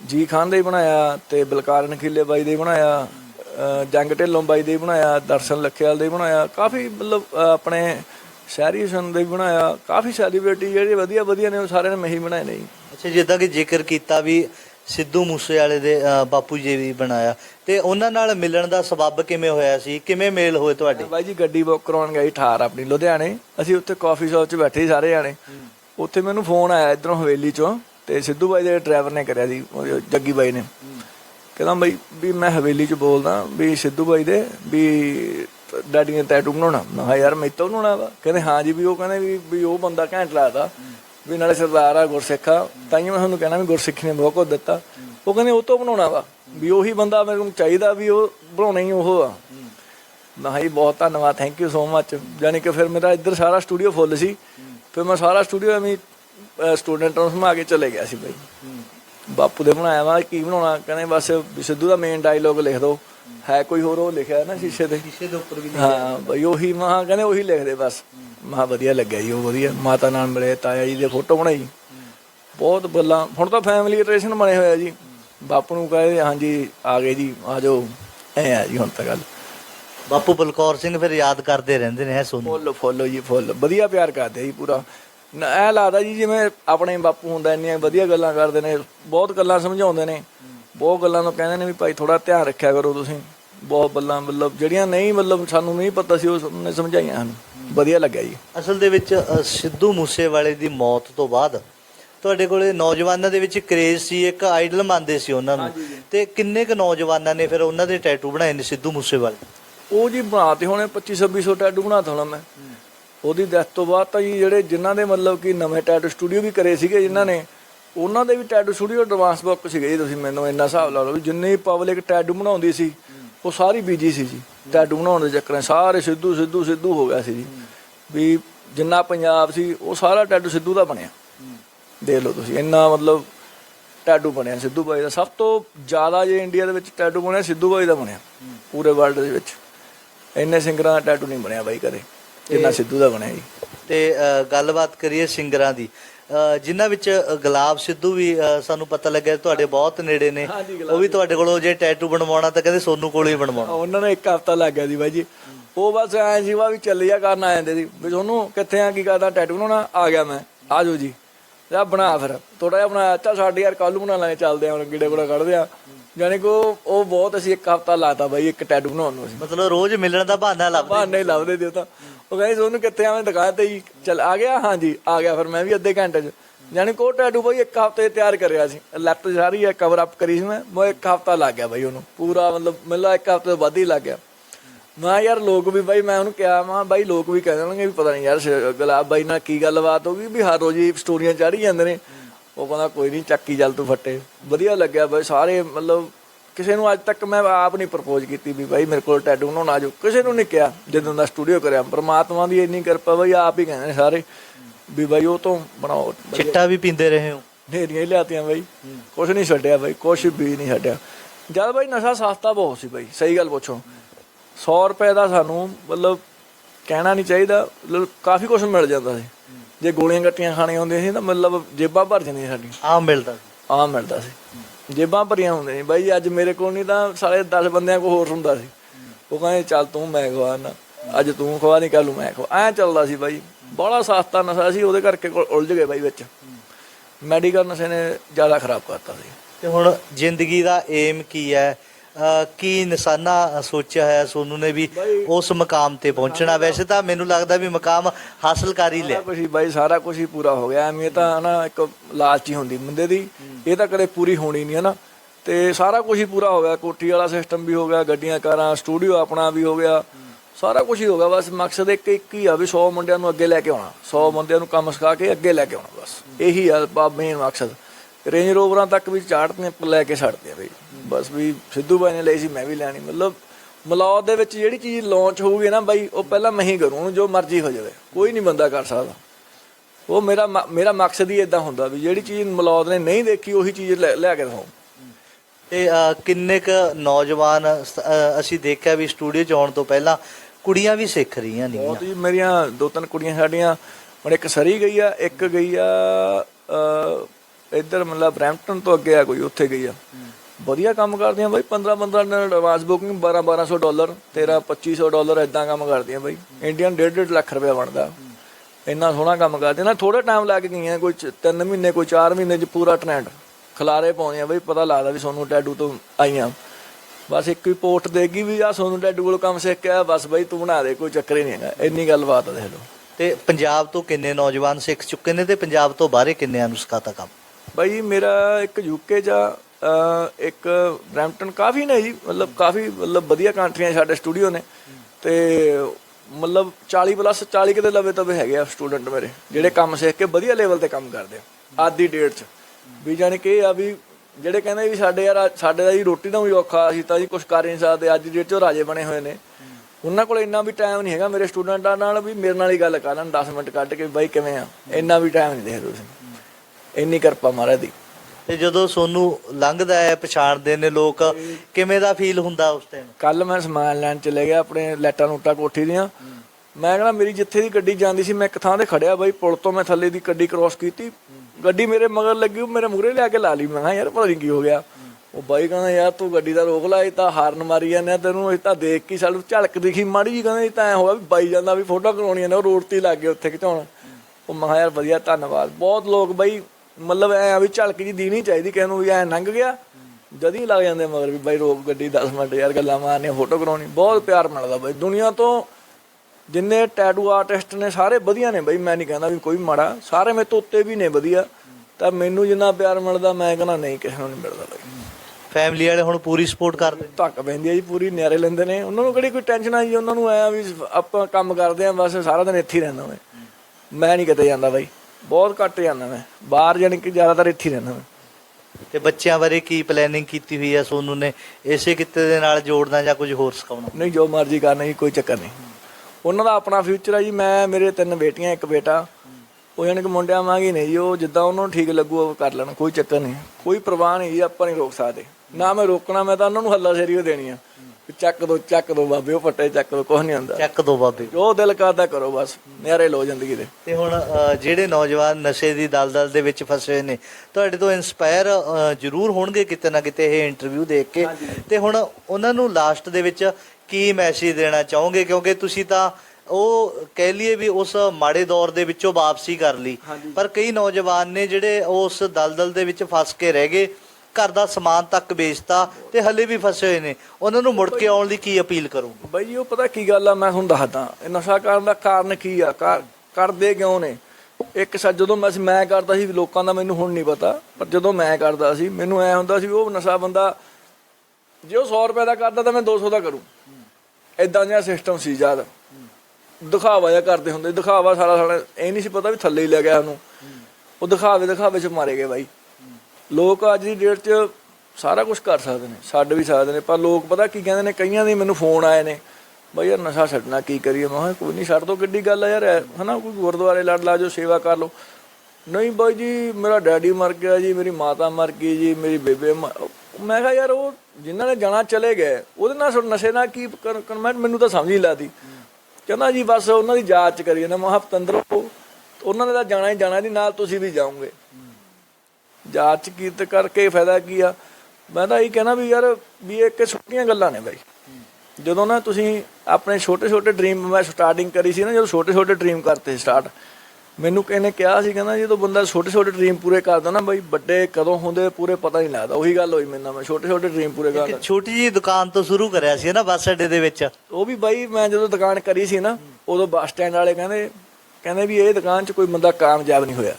ਜੀ ਖਾਨ ਦਾ ਹੀ ਬਣਾਇਆ ਤੇ ਬਲਕਾਰ ਨਖੀਲੇ ਬਾਈ ਦਾ ਬਣਾਇਆ ਜੰਗ ਢਿੱਲੋਂ ਬਾਈ ਦਾ ਬਣਾਇਆ ਦਰਸ਼ਨ ਲੱਖੇਵਾਲ ਦਾ ਬਣਾਇਆ ਕਾਫੀ ਮਤਲਬ ਆਪਣੇ ਸ਼ਹਿਰੀ ਹੁਸਨ ਦਾ ਬਣਾਇਆ ਕਾਫੀ ਸੈਲੀਬ੍ਰਿਟੀ ਜਿਹੜੇ ਵਧੀਆ ਵਧੀਆ ਨੇ ਉਹ ਸਾਰਿਆਂ ਨੇ ਮੈਂ ਹੀ ਬਣਾਏ ਨੇ ਅੱਛਾ ਜਿੱਦਾਂ ਕਿ ਜ਼ਿਕਰ ਕੀਤਾ ਵੀ ਸਿੱਧੂ ਮੂਸੇਵਾਲੇ ਦੇ ਅ, ਬਾਪੂ ਜੀ ਵੀ ਬਣਾਇਆ ਤੇ ਉਹਨਾਂ ਨਾਲ ਮਿਲਣ ਦਾ ਸਬੱਬ ਕਿਵੇਂ ਹੋਇਆ ਸੀ? ਕਿਵੇਂ ਮੇਲ ਹੋਏ ਤੁਹਾਡੇ? ਬਾਈ ਜੀ ਗੱਡੀ ਬੁੱਕ ਕਰਾਉਣ ਗਈ ਠਾਰ ਆਪਣੀ ਲੁਧਿਆਣੇ ਅਸੀਂ ਉੱਥੇ ਕਾਫੀ ਸ਼ਾਪ 'ਚ ਬੈਠੇ ਸੀ ਸਾਰੇ ਜਾਣੇ। ਉੱਥੇ ਮੈਨੂੰ ਫੋਨ ਆਇਆ ਇਧਰੋਂ ਹਵੇਲੀ 'ਚੋਂ ਤੇ ਸਿੱਧੂ ਬਾਈ ਦੇ ਡਰਾਈਵਰ ਨੇ ਕਰਿਆ ਸੀ, ਉਹ ਜੱਗੀ ਬਾਈ ਨੇ। ਕਹਿੰਦਾ ਬਈ, ਵੀ ਮੈਂ ਹਵੇਲੀ 'ਚ ਬੋਲਦਾ ਵੀ ਸਿੱਧੂ ਬਾਈ ਦੇ, ਵੀ ਡੈਡੀ ਨੇ ਟੈਟੂ ਬਣਾਉਣਾ। ਮੈਂ ਕਿਹਾ ਯਾਰ ਮੈਂ ਤੋਂ ਬਣਾਉਣਾ ਵਾ। ਕਹਿੰਦੇ ਹਾਂ ਜੀ ਵੀ ਉਹ ਕਹਿੰਦੇ ਵੀ ਵੀ ਉਹ ਬੰਦਾ ਘੈਂਟ ਲੱਗਦਾ। ਵੀ ਨਾਲੇ ਸਰਦਾਰ ਆ, ਗੁਰਸਿੱਖ ਆ। ਤਾਂ ਹੀ ਮੈਂ ਤੁਹਾਨੂੰ ਕਹਿਣਾ ਵੀ ਗੁਰਸਿੱਖੀ ਨੇ ਬਹੁਤ ਕੁਝ ਦਿੱਤਾ। ਉਹ ਕਹਿੰਦੇ ਉਹ ਤੋਂ ਬਣਾਉਣਾ ਵਾ। ਵੀ ਉਹੀ ਬੰਦਾ ਮੈਨੂੰ ਚਾਹੀਦਾ ਵੀ ਉਹ ਬਣਾਉਣਾ ਹੀ ਉਹ ਆ। ਮੈਂ ਕਿਹਾ ਜੀ, ਬਹੁਤ ਧੰਨਵਾਦ। ਥੈਂਕ ਯੂ ਸੋ ਮੱਚ ਯਾਨੀ ਕਿ ਫਿਰ ਮੇਰਾ ਇੱਧਰ ਸਾਰਾ ਸਟੂਡੀਓ ਫੁੱਲ ਸੀ। ਫਿਰ ਮੈਂ ਸਾਰਾ ਸਟੂਡੀਓ ਐਵੇਂ ਸਟੂਡੈਂਟਾਂ ਨੂੰ ਸਮਾ ਕੇ ਚਲੇ ਗਿਆ ਸੀ ਬਈ। ਬਾਪੂ ਦੇ ਬਣਾਇਆ ਵਾ ਕੀ ਬਣਾਉਣਾ? ਕਹਿੰਦੇ ਬਸ ਸਿੱਧੂ ਦਾ ਮੇਨ ਡਾਇਲੋਗ ਲਿਖ ਦਿਓ ਹੈ ਕੋਈ ਹੋਰ ਉਹ ਲਿਖਿਆ ਨਾ ਸ਼ੀਸ਼ੇ ਤੇ? ਕਿਸੇ ਦੇ ਉੱਪਰ ਵੀ ਹਾਂ ਬਈ ਉਹੀ ਮਹਾ ਕਹਿੰਦੇ ਉਹੀ ਲਿਖ ਦੇ ਬਸ। ਮਹਾ ਵਧੀਆ ਲੱਗਿਆ ਜੀ ਉਹ ਵਧੀਆ। ਮਾਤਾ ਨਾਲ ਮਿਲੇ ਤਾਇਆ ਜੀ ਦੇ ਫੋਟੋ ਬਣਾਈ। ਬਹੁਤ ਬੱਲਾ ਹੁਣ ਤਾਂ ਫੈਮਿਲੀ ਰਿਲੇਸ਼ਨ ਬਣੇ ਹੋਇਆ ਜੀ। ਬਾਪੂ ਨੂੰ ਕਹੇ ਹਾਂਜੀ ਆ ਗਏ ਜੀ ਆ ਜਾਓ। ਐ ਆ ਜੀ ਹੁਣ ਤਾਂ ਗੱਲ। ਬਾਪੂ ਬਲਕੌਰ ਸਿੰਘ ਫਿਰ ਯਾਦ ਕਰਦੇ ਰਹਿੰਦੇ ਨੇ ਇਹ ਸੋਨੂੰ ਫੁੱਲ ਫੁੱਲ ਜੀ ਫੁੱਲ। ਵਧੀਆ ਪਿਆਰ ਕਰਦੇ ਜੀ ਪੂਰਾ। ਨ- ਐਂ ਲੱਗਦਾ ਜੀ ਜਿਵੇਂ ਆਪਣੇ ਬਾਪੂ ਹੁੰਦਾ ਇੰਨੀਆਂ ਵਧੀਆ ਗੱਲਾਂ ਕਰਦੇ ਨੇ ਬਹੁਤ ਗੱਲਾਂ ਸਮਝਾਉਂਦੇ ਨੇ। ਬਹੁਤ ਗੱਲਾਂ ਨੂੰ ਕਹਿੰਦੇ ਨੇ ਵੀ ਭਾਈ ਥੋੜਾ ਧਿਆਨ ਰੱਖਿਆ ਕਰੋ ਤੁਸੀਂ। ਬਹੁਤ ਗੱਲਾਂ ਮਤਲਬ ਜਿਹੜੀਆਂ ਨਹੀਂ ਮਤਲਬ ਸਾਨੂੰ ਨਹੀਂ ਪਤਾ ਸੀ ਉਹ ਉਹਨੇ ਸਮਝਾਈਆਂ ਸਾਨੂੰ ਵਧੀਆ ਲੱਗਿਆ ਜੀ। ਅਸਲ ਦੇ ਵਿੱਚ ਸਿੱਧੂ ਮੂਸੇਵਾਲੇ ਦੀ ਮੌਤ ਤੋਂ ਬਾਅਦ ਤੁਹਾਡੇ ਕੋਲੇ ਨੌਜਵਾਨਾਂ ਦੇ ਵਿੱਚ ਕਰੇਜ਼ ਸੀ ਇੱਕ ਆਈਡਲ ਮੰਨਦੇ ਸੀ ਉਹਨਾਂ ਨੂੰ। ਤੇ ਕਿੰਨੇ ਕੁ ਨੌਜਵਾਨਾਂ ਨੇ ਫਿਰ ਉਹਨਾਂ ਦੇ ਟੈਟੂ ਬਣਾਏ ਨੇ ਸਿੱਧੂ ਮੂਸੇਵਾਲੇ? ਉਹ ਜੀ ਬਣਾਤੇ ਹੋਣੇ 25 2600 ਟੈਟੂ ਬਣਾਤਾ ਹੋਣਾ ਮੈਂ। ਉਹਦੀ ਡੈਥ ਤੋਂ ਬਾਅਦ ਤਾਂ ਜੀ ਜਿਹੜੇ ਜਿਨ੍ਹਾਂ ਦੇ ਮਤਲਬ ਕਿ ਨਵੇਂ ਟੈਟੂ ਸਟੂਡੀਓ ਵੀ ਕਰੇ ਸੀਗੇ ਜਿਨ੍ਹਾਂ ਨੇ, ਉਹਨਾਂ ਦੇ ਵੀ ਟੈਟੂ ਸਟੂਡੀਓ ਐਡਵਾਂਸ ਬੁੱਕ ਸੀਗੇ ਜੀ ਤੁਸੀਂ ਮੈਨੂੰ ਇੰਨਾ ਹਿਸਾਬ ਲਾ ਲਓ ਵੀ ਜਿੰਨੀ ਪਬਲਿਕ ਟੈਟੂ ਬਣਾਉਂਦੀ ਸੀ, ਉਹ ਸਾਰੀ ਬੀਜੀ ਸੀ ਜੀ ਟੈਟੂ ਬਣਾਉਣ ਦੇ ਚੱਕਰਾਂ ਸਾਰੇ ਸਿੱਧੂ ਸਿੱਧੂ ਸਿੱਧੂ ਹੋ ਗਿਆ ਸੀ ਜੀ। ਵੀ ਜਿੰਨਾ ਪੰਜਾਬ ਸੀ, ਉਹ ਸਾਰਾ ਟੈਟੂ ਸਿੱਧੂ ਦਾ ਬਣਿਆ। ਦੇਖ ਲਓ ਤੁਸੀਂ, ਇੰਨਾ ਮਤਲਬ ਟੈਟੂ ਬਣਿਆ ਸਿੱਧੂ ਬਾਈ ਦਾ। ਸਭ ਤੋਂ ਜ਼ਿਆਦਾ ਜੇ ਇੰਡੀਆ ਦੇ ਵਿੱਚ ਟੈਟੂ ਬਣਿਆ ਸਿੱਧੂ ਬਾਈ ਦਾ ਬਣਿਆ, ਪੂਰੇ ਵਰਲਡ ਦੇ ਵਿੱਚ। ਇੰਨੇ ਸਿੰਗਰਾਂ ਦਾ ਟੈਟੂ ਨਹੀਂ ਬਣਿਆ ਬਾਈ ਕਦੇ ਜਿੰਨਾ ਸਿੱਧੂ ਦਾ ਬਣਿਆ ਜੀ। ਤੇ ਅ, ਗੱਲਬਾਤ ਕਰੀਏ ਸਿੰਗਰਾਂ ਦੀ। ਅ, ਜਿਨ੍ਹਾਂ ਵਿੱਚ ਅ, ਗੁਲਾਬ ਸਿੱਧੂ ਵੀ ਅ, ਸਾਨੂੰ ਪਤਾ ਲੱਗਿਆ ਤੁਹਾਡੇ ਬਹੁਤ ਨੇੜੇ ਨੇ। ਉਹ ਵੀ ਤੁਹਾਡੇ ਕੋਲੋਂ ਜੇ ਟੈਟੂ ਬਣਵਾਉਣਾ ਤਾਂ ਕਹਿੰਦੇ ਸੋਨੂ ਕੋਲੋਂ ਹੀ ਬਣਵਾਉਣਾ। ਉਹਨਾਂ ਨੂੰ ਇੱਕ ਹਫਤਾ ਲੱਗ ਗਿਆ ਸੀ ਬਾਈ ਜੀ। ਉਹ ਬਸ ਐਂ ਸੀ ਵਾ ਵੀ ਚੱਲਿਆ ਕਰਨ ਆ ਜਾਂਦੇ ਸੀ। ਵੀ ਤੁਹਾਨੂੰ ਕਿੱਥੇ ਆ ਕੀ ਕਰਦਾ ਟੈਟੂ ਬਣਾਉਣਾ? ਆ ਗਿਆ ਮੈਂ। ਆ ਜਾਓ ਜੀ। ਜਾ ਬਣਾ ਫਿਰ। ਥੋੜਾ ਜਿਹਾ ਬਣਾਇਆ ਚੱਲ ਸਾਡੇ ਯਾਰ ਕੱਲ ਨੂੰ ਬਣਾ ਲਾਂਗੇ। ਚੱਲਦੇ ਆ ਹੁਣ ਗਿੜੇ ਕੱਢਦੇ ਆ। ਯਾਨੀ ਕਿ ਉਹ ਉਹ ਬਹੁਤ ਅਸੀਂ ਇੱਕ ਹਫਤਾ ਲਾਤਾ ਬਾਈ ਇੱਕ ਟੈਟੂ ਬਣਾਉਣ ਨੂੰ ਅਸੀਂ। ਮਤਲਬ ਰੋਜ਼ ਮਿਲਣ ਦਾ ਬਹਾਨਾ ਲੱਭਦੇ। ਬਹਾਨੇ ਲੱਭਦੇ ਦਿਓ ਤਾਂ। ਉਹ ਕਹਿੰਦੇ ਤੁਹਾਨੂੰ ਕਿੱਥੇ ਆਵੇਂ ਦੁਕਾਨ ਤੇ ਹੀ ਆ ਗਿਆ? ਹਾਂਜੀ, ਆ ਗਿਆ। ਫਿਰ ਮੈਂ ਵੀ ਅੱਧੇ ਘੰਟੇ 'ਚ। ਯਾਨੀ ਕਿ ਟੈਟੂ ਬਾਈ ਇੱਕ ਹਫ਼ਤੇ ਤਿਆਰ ਕਰਿਆ ਸੀ। ਲੈਫਟ ਸਾਰੀ ਹੈ ਕਵਰ ਅਪ ਕਰੀ ਸੀ ਮੈਂ। ਮੈਂ ਇੱਕ ਹਫਤਾ ਲੱਗ ਗਿਆ ਬਾਈ ਉਹਨੂੰ। ਪੂਰਾ ਮਤਲਬ, ਮੈਨੂੰ ਇੱਕ ਹਫ਼ਤੇ ਤੋਂ ਵੱਧ ਹੀ ਲੱਗ ਗਿਆ। ਮੈਂ ਯਾਰ ਲੋਕ ਵੀ ਬਾਈ, ਮੈਂ ਉਹਨੂੰ ਕਿਹਾ, ਮੈਂ ਬਾਈ ਲੋਕ ਵੀ ਕਹਿ ਦੇਣਗੇ ਵੀ ਪਤਾ ਨਹੀਂ ਯਾਰ ਗੁਲਾਬ ਬਾਈ ਨਾਲ ਕੀ ਗੱਲਬਾਤ ਹੋ ਗਈ ਵੀ ਹਰ ਰੋਜ਼ ਹੀ ਸਟੋਰੀਆਂ ਚੜੀ ਜਾਂਦੇ ਨੇ। ਉਹ ਕਹਿੰਦਾ, ਕੋਈ ਨਹੀਂ ਚੱਕੀ ਜਲ ਤੂੰ ਫੱਟੇ। ਵਧੀਆ ਲੱਗਿਆ ਬਾਈ, ਸਾਰੇ ਮਤਲਬ ਕਿਸੇ ਨੂੰ ਅੱਜ ਤੱਕ ਮੈਂ ਆਪ ਨਹੀਂ ਪ੍ਰਪੋਜ਼ ਕੀਤੀ ਵੀ ਬਾਈ ਮੇਰੇ ਕੋਲ ਟੈਟੂ ਬਣਾਉਣਾ ਆਜੋ। ਕਿਸੇ ਨੂੰ ਨਹੀਂ ਕਿਹਾ ਜਦੋਂ ਦਾ ਸਟੂਡੀਓ ਕਰਿਆ। ਪ੍ਰਮਾਤਮਾ ਦੀ ਇੰਨੀ ਕਿਰਪਾ ਬਾਈ ਆਪ ਹੀ ਕਹਿੰਦੇ ਨੇ ਸਾਰੇ ਵੀ ਬਾਈ ਉਹ ਤੋਂ ਬਣਾਓ। ਚਿੱਟਾ ਵੀ ਪੀਂਦੇ ਰਹੇ ਹੋ। ਨੇਰੀਆਂ ਹੀ ਲਿਆਤੀਆਂ ਬਾਈ। ਕੁਛ ਨਹੀਂ ਛੱਡਿਆ ਬਾਈ ਕੁਛ ਵੀ ਨਹੀਂ ਛੱਡਿਆ। ਜਦ ਬਾਈ ਨਸ਼ਾ ਸਸਤਾ ਬਹੁਤ ਸੀ ਬਾਈ ਸਹੀ ਗੱਲ ਪੁੱਛੋ। 100 ਰੁਪਏ ਦਾ ਸਾਨੂੰ ਮਤਲਬ ਕਹਿਣਾ ਨਹੀਂ ਚਾਹੀਦਾ ਕਾਫੀ ਕੁਝ ਮਿਲ ਜਾਂਦਾ ਸੀ। ਜੇ ਗੋਲੀਆਂ ਗੱਟੀਆਂ ਖਾਣੀਆਂ ਹੁੰਦੀਆਂ ਸੀ ਤਾਂ ਮਤਲਬ ਜੇਬਾਂ ਭਰ ਜਾਂਦੀਆਂ ਸਾਡੀਆਂ। ਆਮ ਮਿਲਦਾ ਸੀ। ਆ ਮਿਲਦਾ ਸੀ। ਜੇਬਾਂ ਭਰੀਆਂ ਹੁੰਦੀਆਂ ਸੀ। ਬਾਈ, ਅੱਜ ਮੇਰੇ ਕੋਲ ਨਹੀਂ ਤਾਂ ਸਾਰੇ 10 ਬੰਦਿਆਂ ਕੋਲ ਹੋਰ ਹੁੰਦਾ ਸੀ। ਉਹ ਕਹਿੰਦੇ, ਚੱਲ ਤੂੰ ਮੈਂ ਖਵਾ ਨਾ ਅੱਜ ਤੂੰ ਖਵਾ ਨਹੀਂ ਕੱਲੂ ਮੈਂ ਖਵਾ। ਐਂ ਚੱਲਦਾ ਸੀ ਬਾਈ। ਬੜਾ ਸਸਤਾ ਨਸ਼ਾ ਸੀ, ਉਹਦੇ ਕਰਕੇ ਉਲਝ ਗਏ ਬਾਈ ਵਿੱਚ। ਮੈਡੀਕਲ ਨਸ਼ੇ ਨੇ ਜ਼ਿਆਦਾ ਖਰਾਬ ਕਰਤਾ ਸੀ। ਤੇ ਹੁਣ ਜ਼ਿੰਦਗੀ ਦਾ ਏਮ ਕੀ ਹੈ? ਕੀ ਨਿਸ਼ਾਨਾ ਸੋਚਿਆ ਹੋਇਆ ਸੋਨੂ ਨੇ ਵੀ ਉਸ ਮਕਾਮ ਤੇ ਪਹੁੰਚਣਾ? ਵੈਸੇ ਤਾਂ ਮੈਨੂੰ ਲੱਗਦਾ ਵੀ ਮਕਾਮ ਹਾਸਲ ਕਰ ਹੀ ਲਿਆ। ਸਾਰਾ ਕੁਝ ਹੀ ਬਾਈ ਸਾਰਾ ਕੁਝ ਹੀ ਪੂਰਾ ਹੋ ਗਿਆ। ਐਵੇਂ ਤਾਂ ਨਾ ਇੱਕ ਲਾਲਚੀ ਹੁੰਦੀ ਬੰਦੇ ਦੀ। ਇਹ ਤਾਂ ਕਦੇ ਪੂਰੀ ਹੋਣੀ ਨਹੀਂ ਹੈ ਨਾ ਤੇ ਸਾਰਾ ਕੁਝ ਹੀ ਪੂਰਾ ਹੋ ਗਿਆ। ਕੋਠੀ ਵਾਲਾ ਸਿਸਟਮ ਵੀ ਹੋ ਗਿਆ ਗੱਡੀਆਂ ਕਾਰਾਂ ਸਟੂਡੀਓ ਆਪਣਾ ਵੀ ਹੋ ਗਿਆ। ਸਾਰਾ ਕੁਝ ਹੀ ਹੋ ਗਿਆ। ਬਸ ਮਕਸਦ ਇੱਕ ਇੱਕ ਹੀ ਆ ਵੀ 100 ਮੁੰਡਿਆਂ ਨੂੰ ਅੱਗੇ ਲੈ ਕੇ ਆਉਣਾ। 100 ਬੰਦਿਆਂ ਨੂੰ ਕੰਮ ਸਿਖਾ ਕੇ ਅੱਗੇ ਲੈ ਕੇ ਆਉਣਾ ਬਸ। ਇਹੀ ਆ ਮੇਨ ਮਕਸਦ। ਰੇਂਜ ਰੋਵਰਾਂ ਤੱਕ ਵੀ ਚਾੜਦੇ ਲੈ ਕੇ ਛੱਡਦੇ ਆ ਬਈ। ਬਸ ਵੀ ਸਿੱਧੂ ਬਾਈ ਨੇ ਲਈ ਸੀ ਮੈਂ ਵੀ ਲੈਣੀ। ਮਤਲਬ ਮਲੌਦ ਦੇ ਵਿੱਚ ਜਿਹੜੀ ਚੀਜ਼ ਲਾਂਚ ਹੋਊਗੀ ਨਾ ਬਾਈ ਉਹ ਪਹਿਲਾਂ ਮੈਂ ਹੀ ਕਰੂੰ ਜੋ ਮਰਜ਼ੀ ਹੋ ਜਾਵੇ। ਕੋਈ ਨਹੀਂ ਬੰਦਾ ਕਰ ਸਕਦਾ। ਉਹ ਮੇਰਾ ਮੇਰਾ ਮਕਸਦ ਹੀ ਇਦਾਂ ਹੁੰਦਾ ਵੀ ਜਿਹੜੀ ਚੀਜ਼ ਮਲੌਦ ਨੇ ਨਹੀਂ ਦੇਖੀ ਉਹੀ ਚੀਜ਼ ਲੈ ਕੇ ਦਿਖਾਉਂ। ਤੇ ਕਿੰਨੇ ਕ ਨੌਜਵਾਨ ਅਸੀਂ ਦੇਖਿਆ ਵੀ ਸਟੂਡੀਓ 'ਚ ਆਉਣ ਤੋਂ ਪਹਿਲਾਂ ਕੁੜੀਆਂ ਵੀ ਸਿੱਖ ਰਹੀਆਂ ਨੇ ਬਹੁਤ ਹੀ ਮੇਰੀਆਂ ਦੋ ਤਿੰਨ ਕੁੜੀਆਂ ਸਾਡੀਆਂ ਹੁਣ ਇੱਕ ਸਰੀ ਗਈ ਆ ਇੱਕ ਗਈ ਆ ਇੱਧਰ ਮਤਲਬ ਬ੍ਰੈਂਪਟਨ ਤੋਂ ਅੱਗੇ ਆ ਕੋਈ ਉੱਥੇ ਗਈ ਆ। ਵਧੀਆ ਕੰਮ ਕਰਦੀਆਂ ਬਾਈ 15 15 ਦਿਨ ਐਡਵਾਂਸ ਬੁਕਿੰਗ 12 1200 ਡਾਲਰ 13 2500 ਡਾਲਰ ਇਦਾਂ ਕੰਮ ਕਰਦੀਆਂ ਬਾਈ। ਇੰਡੀਅਨ 1.5 ਲੱਖ ਰੁਪਏ ਬਣਦਾ। ਇੰਨਾ ਸੋਹਣਾ ਕੰਮ ਕਰਦੇ। ਨਾ ਥੋੜਾ ਟਾਈਮ ਲੱਗ ਗਈਆਂ ਕੋਈ 3 ਮਹੀਨੇ ਕੋਈ 4 ਮਹੀਨੇ ਚ ਪੂਰਾ ਟ੍ਰੈਂਡ ਖਲਾਰੇ ਪਾਉਂਦੀਆਂ ਬਈ ਪਤਾ ਲੱਗਦਾ ਵੀ ਸੋਨੂੰ ਟੈਟੂ ਤੋਂ ਆਈਆਂ। ਬਸ ਇੱਕ ਰਿਪੋਰਟ ਦੇਗੀ ਵੀ ਆ ਸੋਨੂੰ ਟੈਟੂ ਕੋਲ ਕੰਮ ਸਿੱਖ ਕੇ ਆਇਆ ਬਸ ਬਈ ਤੂੰ ਬਣਾ ਦੇ ਕੋਈ ਚੱਕਰ ਹੀ ਨਹੀਂ ਹੈਗਾ। ਇੰਨੀ ਗੱਲਬਾਤ ਆ ਦੇਖ ਲਓ। ਤੇ ਪੰਜਾਬ ਤੋਂ ਕਿੰਨੇ ਨੌਜਵਾਨ ਸਿੱਖ ਚੁੱਕੇ ਨੇ ਤੇ ਪੰਜਾਬ ਤੋਂ ਬਾਹਰੇ ਕਿੰਨਿਆਂ ਨੂੰ ਸਿਖਾਤਾ ਕੰਮ? ਬਾਈ ਮੇਰਾ ਇੱਕ ਯੂਕੇ ਅਹ ਇੱਕ ਬ੍ਰੈਂਪਟਨ ਕਾਫੀ ਨੇ ਜੀ, ਮਤਲਬ ਕਾਫੀ, ਮਤਲਬ ਵਧੀਆ ਕੰਟਰੀਆਂ ਸਾਡੇ ਸਟੂਡੀਓ ਨੇ। ਤੇ ਮਤਲਬ 40 ਪਲੱਸ 40 ਕਿਤੇ ਲਵੇ ਤਵੇ ਹੈਗੇ ਆ ਸਟੂਡੈਂਟ ਮੇਰੇ, ਜਿਹੜੇ ਕੰਮ ਸਿੱਖ ਕੇ ਵਧੀਆ ਲੈਵਲ ਤੇ ਕੰਮ ਕਰਦੇ ਆ ਅੱਜ ਦੀ ਡੇਟ 'ਚ। ਵੀ ਜਾਣੀ ਕਿ ਇਹ ਆ ਵੀ ਜਿਹੜੇ ਕਹਿੰਦੇ ਵੀ ਸਾਡੇ ਯਾਰ ਸਾਡੇ ਦਾ ਜੀ ਰੋਟੀ ਦਾ ਵੀ ਔਖਾ, ਅਸੀਂ ਤਾਂ ਜੀ ਕੁਝ ਕਰ ਹੀ ਨਹੀਂ ਸਕਦੇ, ਅੱਜ ਦੀ ਡੇਟ 'ਚ ਉਹ ਰਾਜੇ ਬਣੇ ਹੋਏ ਨੇ। ਉਹਨਾਂ ਕੋਲ ਇੰਨਾ ਵੀ ਟਾਈਮ ਨਹੀਂ ਹੈਗਾ, ਮੇਰੇ ਸਟੂਡੈਂਟਾਂ ਨਾਲ ਵੀ ਮੇਰੇ ਨਾਲ ਹੀ ਗੱਲ ਕਰ ਲੈਣ 10 ਮਿੰਟ ਕੱਢ ਕੇ ਬਾਈ ਕਿਵੇਂ ਆ, ਇੰਨਾ ਵੀ ਟਾਈਮ ਨਹੀਂ ਦੇਖਦੇ ਤੁਸੀਂ। ਇੰਨੀ ਕਿਰਪਾ ਮਹਾਰਾਜ ਦੀ। ਤੇ ਜਦੋਂ ਸੋਨੂੰ ਲੰਘਦਾ ਹੈ, ਪਛਾਣਦੇ ਨੇ ਲੋਕ, ਕਿਵੇਂ ਦਾ ਫੀਲ ਹੁੰਦਾ ਉਸ ਟਾਈਮ ਕੱਲ ਮੈਂ ਸਮਾਨ ਲੈਣ ਚਲੇ ਗਿਆ, ਆਪਣੇ ਲੈਟਾਂ ਨੂਟਾ ਕੋਠੀ ਦੀਆਂ। ਮੈਂ ਕਹਿੰਦਾ, ਮੇਰੀ ਜਿੱਥੇ ਦੀ ਗੱਡੀ ਜਾਂਦੀ ਸੀ, ਮੈਂ ਇੱਕ ਥਾਂ ਤੇ ਖੜਿਆ ਬਾਈ, ਪੁਲ ਤੋਂ ਮੈਂ ਥੱਲੇ ਦੀ ਗੱਡੀ ਕ੍ਰਾਸ ਕੀਤੀ। ਗੱਡੀ ਮੇਰੇ ਮਗਰ ਲੱਗੀ ਮੇਰੇ ਮੂਹਰੇ ਲਿਆ ਕੇ ਲਾ ਲਈ। ਮੈਂ ਕਿਹਾ, ਯਾਰ, ਪਤਾ ਨਹੀਂ ਕੀ ਹੋ ਗਿਆ। ਉਹ ਬਾਈ ਕਹਿੰਦਾ, ਯਾਰ, ਤੂੰ ਗੱਡੀ ਦਾ ਰੋਕ ਲਾ, ਇਹ ਤਾਂ ਹਾਰਨ ਮਾਰੀ ਜਾਂਦੇ ਤੈਨੂੰ, ਇਹ ਤਾਂ ਦੇਖ ਕੇ ਸਾਨੂੰ ਝਲਕ ਦਿਖੀ। ਮਾੜੀ ਜੀ ਕਹਿੰਦਾ, ਇਹ ਤਾਂ ਐ ਹੋਇਆ ਵੀ ਬਾਈ ਜਾਂਦਾ ਵੀ ਫੋਟੋ ਕਰਾਉਣੀਆਂ ਨੇ, ਉਹ ਰੋਡ ਤੇ ਹੀ ਲੱਗ ਗਏ ਉੱਥੇ ਖਿਚਾਉਣ। ਉਹ ਮੈਂ ਕਿਹਾ, ਯਾਰ, ਵਧੀਆ, ਧੰਨਵਾਦ। ਬਹੁਤ ਲੋਕ ਬਾਈ ਮਤਲਬ ਐ ਆ ਵੀ ਝਲਕ ਜੀ ਦੇਣੀ ਚਾਹੀਦੀ ਕਿਸੇ ਨੂੰ ਵੀ ਐ ਲੰਘ ਗਿਆ ਜਦ ਹੀ ਲੱਗ ਜਾਂਦੇ ਮਗਰ ਵੀ ਬਾਈ ਰੋਕ ਗੱਡੀ 10 ਮਿੰਟ ਯਾਰ ਗੱਲਾਂ ਮਾਰਨੀਆਂ ਫੋਟੋ ਕਰਾਉਣੀ ਬਹੁਤ ਪਿਆਰ ਮਿਲਦਾ ਬਾਈ। ਦੁਨੀਆ ਤੋਂ ਜਿੰਨੇ ਟੈਟੂ ਆਰਟਿਸਟ ਨੇ ਸਾਰੇ ਵਧੀਆ ਨੇ ਬਾਈ ਮੈਂ ਨਹੀਂ ਕਹਿੰਦਾ ਵੀ ਕੋਈ ਮਾੜਾ ਸਾਰੇ ਮੇਰੇ ਤੋਂ ਉੱਤੇ ਵੀ ਨੇ ਵਧੀਆ। ਤਾਂ ਮੈਨੂੰ ਜਿੰਨਾ ਪਿਆਰ ਮਿਲਦਾ ਮੈਂ ਕਹਿੰਦਾ ਨਹੀਂ ਕਿਸੇ ਨੂੰ ਨਹੀਂ ਮਿਲਦਾ ਬਾਈ। ਫੈਮਿਲੀ ਵਾਲੇ ਹੁਣ ਪੂਰੀ ਸਪੋਰਟ ਕਰਦੇ ਨੇ। ਧੱਕ ਪੈਂਦੀ ਆ ਜੀ ਪੂਰੀ ਨਿਆਰੇ ਲੈਂਦੇ ਨੇ। ਉਹਨਾਂ ਨੂੰ ਕਿਹੜੀ ਕੋਈ ਟੈਨਸ਼ਨ ਆ ਜੀ ਉਹਨਾਂ ਨੂੰ ਐ ਵੀ ਆਪਾਂ ਕੰਮ ਕਰਦੇ ਆ ਬਸ ਸਾਰਾ ਦਿਨ ਇੱਥੇ ਹੀ ਰਹਿੰਦਾ ਮੈਂ। ਮੈਂ ਨਹੀਂ ਕਿਤੇ ਜਾਂਦਾ ਬਾਈ। ਬਹੁਤ ਘੱਟ ਜਾਂਦਾ ਮੈਂ। ਬਾਹਰ ਜਾਣੀ ਕਿ ਜ਼ਿਆਦਾਤਰ ਇੱਥੇ ਹੀ ਰਹਿੰਦਾ ਮੈਂ। ਤੇ ਬੱਚਿਆਂ ਬਾਰੇ ਕੀ ਪਲੈਨਿੰਗ ਕੀਤੀ ਹੋਈ ਹੈ? ਸੋਨੂੰ ਨੇ ਇਸੇ ਕਿੱਤੇ ਦੇ ਨਾਲ ਜੋੜਨਾ ਜਾਂ ਕੁਝ ਹੋਰ ਸਿਖਾਉਣਾ? ਨਹੀਂ ਜੋ ਮਰਜ਼ੀ ਕਰਨਾ ਜੀ ਕੋਈ ਚੱਕਰ ਨਹੀਂ। ਉਹਨਾਂ ਦਾ ਆਪਣਾ ਫਿਊਚਰ ਆ ਜੀ। ਮੈਂ ਮੇਰੇ ਤਿੰਨ ਬੇਟੀਆਂ ਇੱਕ ਬੇਟਾ। ਉਹ ਜਾਣੀ ਕਿ ਮੁੰਡਿਆਂ ਵਾਂਗੀ ਨਹੀਂ ਜੀ। ਉਹ ਜਿੱਦਾਂ ਉਹਨਾਂ ਨੂੰ ਠੀਕ ਲੱਗੂ ਉਹ ਕਰ ਲੈਣ। ਕੋਈ ਚੱਕਰ ਨਹੀਂ। ਕੋਈ ਪਰਵਾਹ ਨਹੀਂ ਜੀ ਆਪਾਂ ਨਹੀਂ ਰੋਕ ਸਕਦੇ। ਨਾ ਮੈਂ ਰੋਕਣਾ ਮੈਂ ਤਾਂ ਉਹਨਾਂ ਨੂੰ ਹੱਲਾ ਸ਼ੇਰੀ ਦੇਣੀ ਆ। ਚੱਕ ਦੋ ਚੱਕ ਦੋ ਬਾਬੇ ਉਹ ਫੱਟੇ ਚੱਕ ਦੋ ਕੁਝ ਨਹੀਂ ਹੁੰਦਾ ਚੱਕ ਦੋ ਬਾਬੇ। ਜੋ ਦਿਲ ਕਰਦਾ ਕਰੋ ਬਸ ਨਿਆਰੇ ਲੋ ਜ਼ਿੰਦਗੀ ਦੇ। ਤੇ ਹੁਣ ਅ, ਜਿਹੜੇ ਨੌਜਵਾਨ ਨਸ਼ੇ ਦੀ ਦਲਦਲ ਦੇ ਵਿੱਚ ਫਸੇ ਹੋਏ ਨੇ ਤੁਹਾਡੇ ਤੋਂ ਇਨਸਪਾਇਰ ਜ਼ਰੂਰ ਹੋਣਗੇ ਕਿਤੇ ਨਾ ਕਿਤੇ ਇਹ ਇੰਟਰਵਿਊ ਦੇਖ ਕੇ। ਤੇ ਹੁਣ ਉਹਨਾਂ ਨੂੰ ਲਾਸਟ ਦੇ ਵਿੱਚ ਕੀ ਮੈਸੇਜ ਦੇਣਾ ਚਾਹੋਗੇ? ਕਿਉਂਕਿ ਤੁਸੀਂ ਤਾਂ ਉਹ ਕਹਿ ਲਈਏ ਵੀ ਉਸ ਮਾੜੇ ਦੌਰ ਦੇ ਵਿੱਚੋਂ ਵਾਪਸੀ ਕਰ ਲਈ। ਪਰ ਕਈ ਨੌਜਵਾਨ ਨੇ ਜਿਹੜੇ ਉਸ ਦਲਦਲ ਦੇ ਵਿੱਚ ਫਸ ਕੇ ਰਹਿ ਗਏ। ਘਰ ਦਾ ਸਮਾਨ ਤੱਕ ਵੇਚਤਾ ਤੇ ਹੱਲੇ ਵੀ ਫਸੇ ਹੋਏ ਨੇ। ਉਹਨਾਂ ਨੂੰ ਮੁੜ ਕੇ ਆਉਣ ਲਈ ਕੀ ਅਪੀਲ ਕਰੋਗੇ? ਬਈ ਉਹ ਪਤਾ ਕੀ ਗੱਲ ਆ ਮੈਂ ਤੁਹਾਨੂੰ ਦੱਸਦਾ। ਇਹ ਨਸ਼ਾ ਕਰਨ ਦਾ ਕਾਰਨ ਕੀ ਆ? ਕਰ- ਕਰਦੇ ਕਿਉਂ ਨੇ? ਇੱਕ ਸੱਚ ਜਦੋਂ ਮੈਂ ਮੈਂ ਕਰਦਾ ਸੀ ਲੋਕਾਂ ਦਾ ਮੈਨੂੰ ਹੁਣ ਨਹੀਂ ਪਤਾ। ਪਰ ਜਦੋਂ ਮੈਂ ਕਰਦਾ ਸੀ ਮੈਨੂੰ ਐ ਹੁੰਦਾ ਸੀ ਵੀ ਉਹ ਨਸ਼ਾ ਬੰਦਾ ਜੇ ਉਹ 100 ਰੁਪਏ ਦਾ ਕਰਦਾ ਤਾਂ ਮੈਂ 200 ਦਾ ਕਰੂੰ। ਇਦਾਂ ਜਿਹਾ ਸਿਸਟਮ ਸੀ ਜਦ ਦਿਖਾਵਾ ਜਿਹਾ ਕਰਦੇ ਹੁੰਦੇ। ਦਿਖਾਵਾ ਸਾਰਾ ਸਾਰਾ ਇਹ ਨਹੀਂ ਸੀ ਪਤਾ ਵੀ ਥੱਲੇ ਹੀ ਲੈ ਗਿਆ ਉਹਨੂੰ। ਉਹ ਦਿਖਾਵੇ ਦਿਖਾਵੇ ਚ ਮਾਰੇ ਗਏ ਬਾਈ। ਲੋਕ ਅੱਜ ਦੀ ਡੇਟ 'ਚ ਸਾਰਾ ਕੁਝ ਕਰ ਸਕਦੇ ਨੇ, ਛੱਡ ਵੀ ਸਕਦੇ ਨੇ, ਪਰ ਲੋਕ ਪਤਾ ਕੀ ਕਹਿੰਦੇ ਨੇ, ਕਈਆਂ ਦੇ ਮੈਨੂੰ ਫੋਨ ਆਏ ਨੇ, ਬਈ ਯਾਰ ਨਸ਼ਾ ਛੱਡਣਾ ਕੀ ਕਰੀਏ? ਮੈਂ ਕਿਹਾ ਕੋਈ ਨਹੀਂ ਛੱਡ ਦੋ, ਕਿੱਡੀ ਗੱਲ ਆ ਯਾਰ, ਐ, ਹਨਾ, ਕੋਈ ਗੁਰਦੁਆਰੇ ਲੜ ਲਾ ਜੋ, ਸੇਵਾ ਕਰ ਲਓ। ਨਹੀਂ ਬਾਈ ਜੀ, ਮੇਰਾ ਡੈਡੀ ਮਰ ਗਿਆ ਜੀ, ਮੇਰੀ ਮਾਤਾ ਮਰ ਗਈ ਜੀ, ਮੇਰੀ ਬੇਬੇ ਮ- ਮੈਂ ਕਿਹਾ ਯਾਰ ਉਹ ਜਿਨ੍ਹਾਂ ਨੇ ਜਾਣਾ ਚਲੇ ਗਏ, ਉਹਦੇ ਨਾਲ ਨਸ਼ੇ ਨਾਲ ਕੀ ਮੈਂ ਮੈਨੂੰ ਤਾਂ ਸਮਝ ਹੀ ਲਾਦੀ ਕਹਿੰਦਾ ਜੀ ਬਸ ਉਹਨਾਂ ਦੀ ਜਾਂਚ ਕਰੀਏ ਨਾ, ਮੈਂ ਹਫਤੰਦਰ ਉਹਨਾਂ ਨੇ ਤਾਂ ਜਾਣਾ ਹੀ ਜਾਣਾ ਨਹੀਂ ਨਾਲ ਤੁਸੀਂ ਵੀ ਜਾਓਗੇ। ਜਾਂਚ ਕੀਤ ਕਰਕੇ ਫਾਇਦਾ ਕੀ ਆ? ਮੈਂ ਤਾਂ ਇਹ ਕਹਿਣਾ ਵੀ ਯਾਰ ਵੀ ਇਹ ਇੱਕ ਛੋਟੀਆਂ ਗੱਲਾਂ ਨੇ ਬਾਈ। ਜਦੋਂ ਨਾ ਤੁਸੀਂ ਆਪਣੇ ਛੋਟੇ ਛੋਟੇ ਡ੍ਰੀਮ ਮੈਂ ਸਟਾਰਟਿੰਗ ਕਰੀ ਸੀ ਨਾ ਜਦੋਂ ਛੋਟੇ ਛੋਟੇ ਡ੍ਰੀਮ ਕਰਤੇ ਸਟਾਰਟ ਮੈਨੂੰ ਕਿਹਨੇ ਕਿਹਾ ਸੀ ਕਹਿੰਦਾ ਜਦੋਂ ਬੰਦਾ ਛੋਟੇ ਛੋਟੇ ਡ੍ਰੀਮ ਪੂਰੇ ਕਰਦਾ ਨਾ ਬਾਈ ਵੱਡੇ ਕਦੋਂ ਹੁੰਦੇ ਪੂਰੇ ਪਤਾ ਨਹੀਂ ਲੱਗਦਾ। ਉਹੀ ਗੱਲ ਹੋਈ ਮੇਰੇ ਨਾਲ ਮੈਂ ਛੋਟੇ ਛੋਟੇ ਡ੍ਰੀਮ ਪੂਰੇ ਕਰਦਾ। ਇੱਕ ਛੋਟੀ ਜਿਹੀ ਦੁਕਾਨ ਤੋਂ ਸ਼ੁਰੂ ਕਰਿਆ ਸੀ ਨਾ ਬੱਸ ਅੱਡੇ ਦੇ ਵਿੱਚ। ਉਹ ਵੀ ਬਾਈ ਮੈਂ ਜਦੋਂ ਦੁਕਾਨ ਕਰੀ ਸੀ ਨਾ ਉਦੋਂ ਬੱਸ ਸਟੈਂਡ ਵਾਲੇ ਕਹਿੰਦੇ ਕਹਿੰਦੇ ਵੀ ਇਹ ਦੁਕਾਨ 'ਚ ਕੋਈ ਬੰਦਾ ਕਾਮਯਾਬ ਨਹੀਂ ਹੋਇਆ।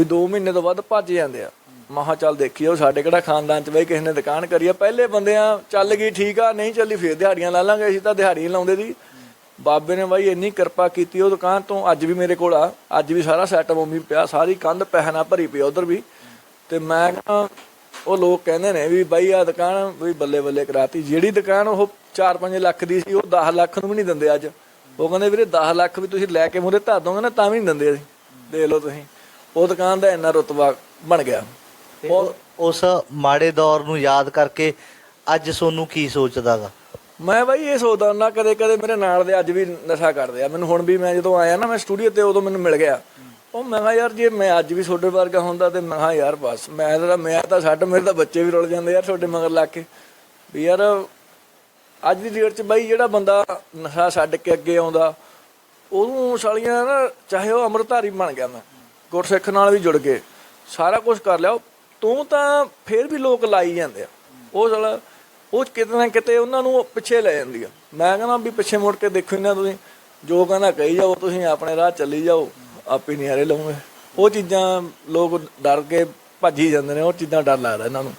ਵੀ 2 ਮਹੀਨੇ ਤੋਂ ਵੱਧ ਭੱਜ ਜਾਂਦੇ ਆ। ਮਹਾ ਚੱਲ ਦੇਖੀਓ ਸਾਡੇ ਕਿਹੜਾ ਖਾਨਦਾਨ 'ਚ ਬਈ ਕਿਸੇ ਨੇ ਦੁਕਾਨ ਕਰੀ ਆ। ਪਹਿਲੇ ਬੰਦਿਆਂ ਚੱਲ ਗਈ ਠੀਕ ਆ, ਨਹੀਂ ਚੱਲੀ ਫੇਰ ਦਿਹਾੜੀਆਂ ਲਾ ਲਾਂਗੇ ਅਸੀਂ ਤਾਂ ਦਿਹਾੜੀ ਲਾਉਂਦੇ ਦੀ। ਬਾਬੇ ਨੇ ਬਾਈ ਇੰਨੀ ਕਿਰਪਾ ਕੀਤੀ ਉਹ ਦੁਕਾਨ ਤੋਂ ਅੱਜ ਵੀ ਮੇਰੇ ਕੋਲ ਆ। ਅੱਜ ਵੀ ਸਾਰਾ ਸੈਟਅਪ ਉਮੀ ਪਿਆ, ਸਾਰੀ ਕੰਧ ਪਹਿਨਾ ਭਰੀ ਪਈ ਉਧਰ ਵੀ। ਤੇ ਮੈਂ ਕਹਿੰਦਾ ਉਹ ਲੋਕ ਕਹਿੰਦੇ ਨੇ ਵੀ ਬਾਈ ਆ ਦੁਕਾਨ ਵੀ ਬੱਲੇ ਬੱਲੇ ਕਰਾਤੀ। ਜਿਹੜੀ ਦੁਕਾਨ ਉਹ 4-5 ਲੱਖ ਦੀ ਸੀ, ਉਹ 10 ਲੱਖ ਨੂੰ ਵੀ ਨਹੀਂ ਦਿੰਦੇ ਅੱਜ। ਉਹ ਕਹਿੰਦੇ ਵੀਰੇ 10 ਲੱਖ ਵੀ ਤੁਸੀਂ ਲੈ ਕੇ ਮੂਰੇ ਧਰ ਦੋਗੇ ਨਾ, ਤਾਂ ਵੀ ਨਹੀਂ ਦਿੰਦੇ ਅਸੀਂ। ਦੇਖ ਲਓ ਤੁਸੀਂ। ਉਹ ਦੁਕਾਨ ਦਾ ਇੰਨਾ ਰੁਤਬਾ ਬਣ ਗਿਆ। ਉਹ- ਉਸ ਮਾੜੇ ਦੌਰ ਨੂੰ ਯਾਦ ਕਰਕੇ ਅੱਜ ਸੋਨੂੰ ਕੀ ਸੋਚਦਾਗਾ ਮੈਂ ਬਾਈ ਇਹ ਸੋਚਦਾ ਹੁੰਦਾ ਕਦੇ ਕਦੇ ਮੇਰੇ ਨਾਲ ਦੇ ਅੱਜ ਵੀ ਨਸ਼ਾ ਕਰਦੇ ਆ। ਮੈਨੂੰ ਹੁਣ ਵੀ ਮੈਂ ਜਦੋਂ ਆਇਆ ਨਾ ਮੈਂ ਸਟੂਡੀਓ ਤੇ ਉਦੋਂ ਮੈਨੂੰ ਮਿਲ ਗਿਆ। ਉਹ ਮੈਂ ਕਿਹਾ ਯਾਰ ਜੇ ਮੈਂ ਅੱਜ ਵੀ ਤੁਹਾਡੇ ਵਰਗਾ ਹੁੰਦਾ ਤੇ ਮੈਂ ਕਿਹਾ ਯਾਰ ਬਸ ਮੈਂ ਤਾਂ ਮੈਂ ਤਾਂ ਛੱਡ ਮੇਰੇ ਤਾਂ ਬੱਚੇ ਵੀ ਰੁੱਲ ਜਾਂਦੇ ਯਾਰ ਤੁਹਾਡੇ ਮਗਰ ਲੱਗ ਕੇ। ਵੀ ਯਾਰ ਅੱਜ ਦੀ ਡੇਟ 'ਚ ਬਾਈ ਜਿਹੜਾ ਬੰਦਾ ਨਸ਼ਾ ਛੱਡ ਕੇ ਅੱਗੇ ਆਉਂਦਾ ਉਹਨੂੰ ਸਾਲੀਆਂ ਨਾ ਚਾਹੇ ਉਹ ਅੰਮ੍ਰਿਤਧਾਰੀ ਬਣ ਗਿਆ ਮੈਂ। ਗੁਰਸਿੱਖ ਨਾਲ ਵੀ ਜੁੜ ਗਏ। ਸਾਰਾ ਕੁਝ ਕਰ ਲਿਆ। ਤੂੰ ਤਾਂ ਫੇਰ ਵੀ ਲੋਕ ਲਾਈ ਜਾਂਦੇ ਆ। ਉਹ ਸਾਲਾ ਉਹ ਕਿਤੇ ਨਾ ਕਿਤੇ ਉਹਨਾਂ ਨੂੰ ਪਿੱਛੇ ਲੈ ਜਾਂਦੀ ਆ। ਮੈਂ ਕਹਿੰਦਾ ਵੀ ਪਿੱਛੇ ਮੁੜ ਕੇ ਦੇਖੋ ਇਹਨਾਂ ਤੁਸੀਂ। ਜੋ ਕਹਿੰਦਾ ਕਹੀ ਜਾਓ ਤੁਸੀਂ ਆਪਣੇ ਰਾਹ ਚੱਲੀ ਜਾਓ। ਆਪੇ ਨਹੀਂ ਹਾਰੇ ਲਾਉਂਗੇ। ਉਹ ਚੀਜ਼ਾਂ ਲੋਕ ਡਰ ਕੇ ਭੱਜ ਜਾਂਦੇ ਨੇ। ਉਹ ਚੀਜ਼ਾਂ ਡਰ ਲੱਗਦਾ ਇਹਨਾਂ ਨੂੰ।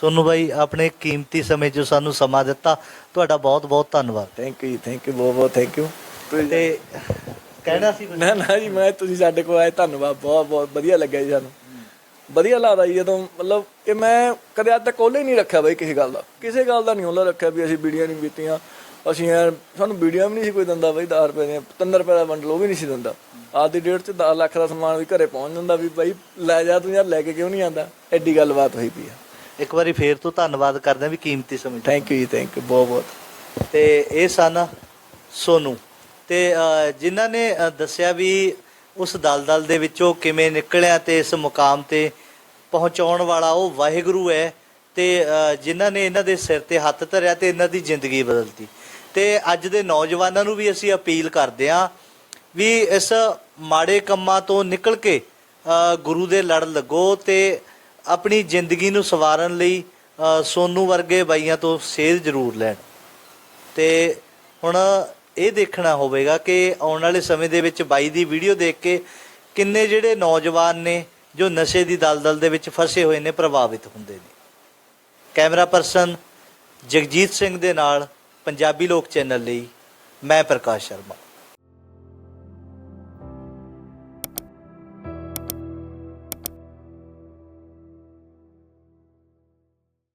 ਸੋਨੂੰ ਬਾਈ ਆਪਣੇ ਕੀਮਤੀ ਸਮੇਂ 'ਚ ਸਾਨੂੰ ਸਮਾਂ ਦਿੱਤਾ। ਤੁਹਾਡਾ ਬਹੁਤ ਬਹੁਤ ਧੰਨਵਾਦ। ਥੈਂਕ ਯੂ ਥੈਂਕ ਯੂ ਬਹੁਤ ਬਹੁਤ ਥੈਂਕ ਯੂ ਤੇ ਕਹਿਣਾ ਸੀ ਕੁਛ? ਨਾ ਨਾ ਜੀ ਮੈਂ ਤੁਸੀਂ ਸਾਡੇ ਕੋਲ ਆਏ ਧੰਨਵਾਦ ਬਹੁਤ ਬਹੁਤ ਵਧੀਆ ਲੱਗਿਆ ਜੀ ਸਾਨੂੰ। ਵਧੀਆ ਲੱਗਦਾ ਜੀ ਜਦੋਂ ਮਤਲਬ ਕਿ ਮੈਂ ਕਦੇ ਅੱਜ ਤੱਕ ਕੋਲੇ ਨਹੀਂ ਰੱਖਿਆ ਬਈ ਕਿਸੇ ਗੱਲ ਦਾ। ਕਿਸੇ ਗੱਲ ਦਾ ਨਹੀਂ ਉਹਲਾ ਰੱਖਿਆ ਵੀ ਅਸੀਂ ਬੀੜੀਆਂ ਨਹੀਂ ਪੀਤੀਆਂ। ਅਸੀਂ ਯਾਰ ਸਾਨੂੰ ਬੀੜੀਆਂ ਵੀ ਨਹੀਂ ਸੀ ਕੋਈ ਦਿੰਦਾ ਬਈ 10 ਰੁਪਏ ਦੀਆਂ 3 ਰੁਪਏ ਦਾ ਬੰਡਲ ਉਹ ਵੀ ਨਹੀਂ ਸੀ ਦਿੰਦਾ। ਦੀ ਡੇਟ 'ਚ 10 ਲੱਖ ਦਾ ਸਮਾਨ ਵੀ ਘਰੇ ਪਹੁੰਚ ਜਾਂਦਾ ਵੀ ਬਾਈ ਲੈ ਜਾ ਤੂੰ ਯਾਰ ਲੈ ਕੇ ਕਿਉਂ ਨਹੀਂ ਆਂਦਾ? ਐਡੀ ਗੱਲਬਾਤ ਹੋਈ ਪਈ ਆ। ਇੱਕ ਵਾਰੀ ਫੇਰ ਤੋਂ ਧੰਨਵਾਦ ਕਰਦੇ ਹਾਂ ਵੀ ਕੀਮਤੀ ਸਮੇਂ 'ਚ। ਥੈਂਕ ਯੂ ਜੀ ਥੈਂਕ ਯੂ ਬਹੁਤ ਬਹੁਤ। ਤੇ ਇਹ ਸਨ ਸੋਨੂੰ। ਤੇ ਜਿਨ੍ਹਾਂ ਨੇ ਦੱਸਿਆ ਵੀ ਉਸ ਦਲਦਲ ਦੇ ਵਿੱਚੋਂ ਕਿਵੇਂ ਨਿਕਲਿਆ ਤੇ ਇਸ ਮੁਕਾਮ ਤੇ ਪਹੁੰਚਾਉਣ ਵਾਲਾ ਉਹ ਵਾਹਿਗੁਰੂ ਹੈ ਤੇ ਜਿਨ੍ਹਾਂ ਨੇ ਇਹਨਾਂ ਦੇ ਸਿਰ ਤੇ ਹੱਥ ਧਰਿਆ ਤੇ ਇਹਨਾਂ ਦੀ ਜ਼ਿੰਦਗੀ ਬਦਲਤੀ। ਤੇ ਅੱਜ ਦੇ ਨੌਜਵਾਨਾਂ ਨੂੰ ਵੀ ਅਸੀਂ ਅਪੀਲ ਕਰਦੇ ਹਾਂ ਵੀ ਇਸ ਮਾੜੇ ਕੰਮਾਂ ਤੋਂ ਨਿਕਲ ਕੇ ਗੁਰੂ ਦੇ ਲੜ ਲੱਗੋ ਤੇ ਆਪਣੀ ਜ਼ਿੰਦਗੀ ਨੂੰ ਸਵਾਰਨ ਲਈ ਅ, ਸੋਨੂ ਵਰਗੇ ਬਾਈਆਂ ਤੋਂ ਸੇਧ ਜ਼ਰੂਰ ਲੈਣ। ਤੇ ਹੁਣ ਇਹ ਦੇਖਣਾ ਹੋਵੇਗਾ ਕਿ ਆਉਣ ਵਾਲੇ ਸਮੇਂ ਦੇ ਵਿੱਚ ਬਾਈ ਦੀ ਵੀਡੀਓ ਦੇਖ ਕੇ ਕਿੰਨੇ ਜਿਹੜੇ ਨੌਜਵਾਨ ਨੇ ਜੋ ਨਸ਼ੇ ਦੀ ਦਲਦਲ ਦੇ ਵਿੱਚ ਫਸੇ ਹੋਏ ਨੇ, ਪ੍ਰਭਾਵਿਤ ਹੁੰਦੇ ਨੇ। ਕੈਮਰਾ ਪਰਸਨ ਜਗਜੀਤ ਸਿੰਘ ਦੇ ਨਾਲ ਪੰਜਾਬੀ ਲੋਕ ਚੈਨਲ ਲਈ ਮੈਂ ਪ੍ਰਕਾਸ਼ ਸ਼ਰਮਾ।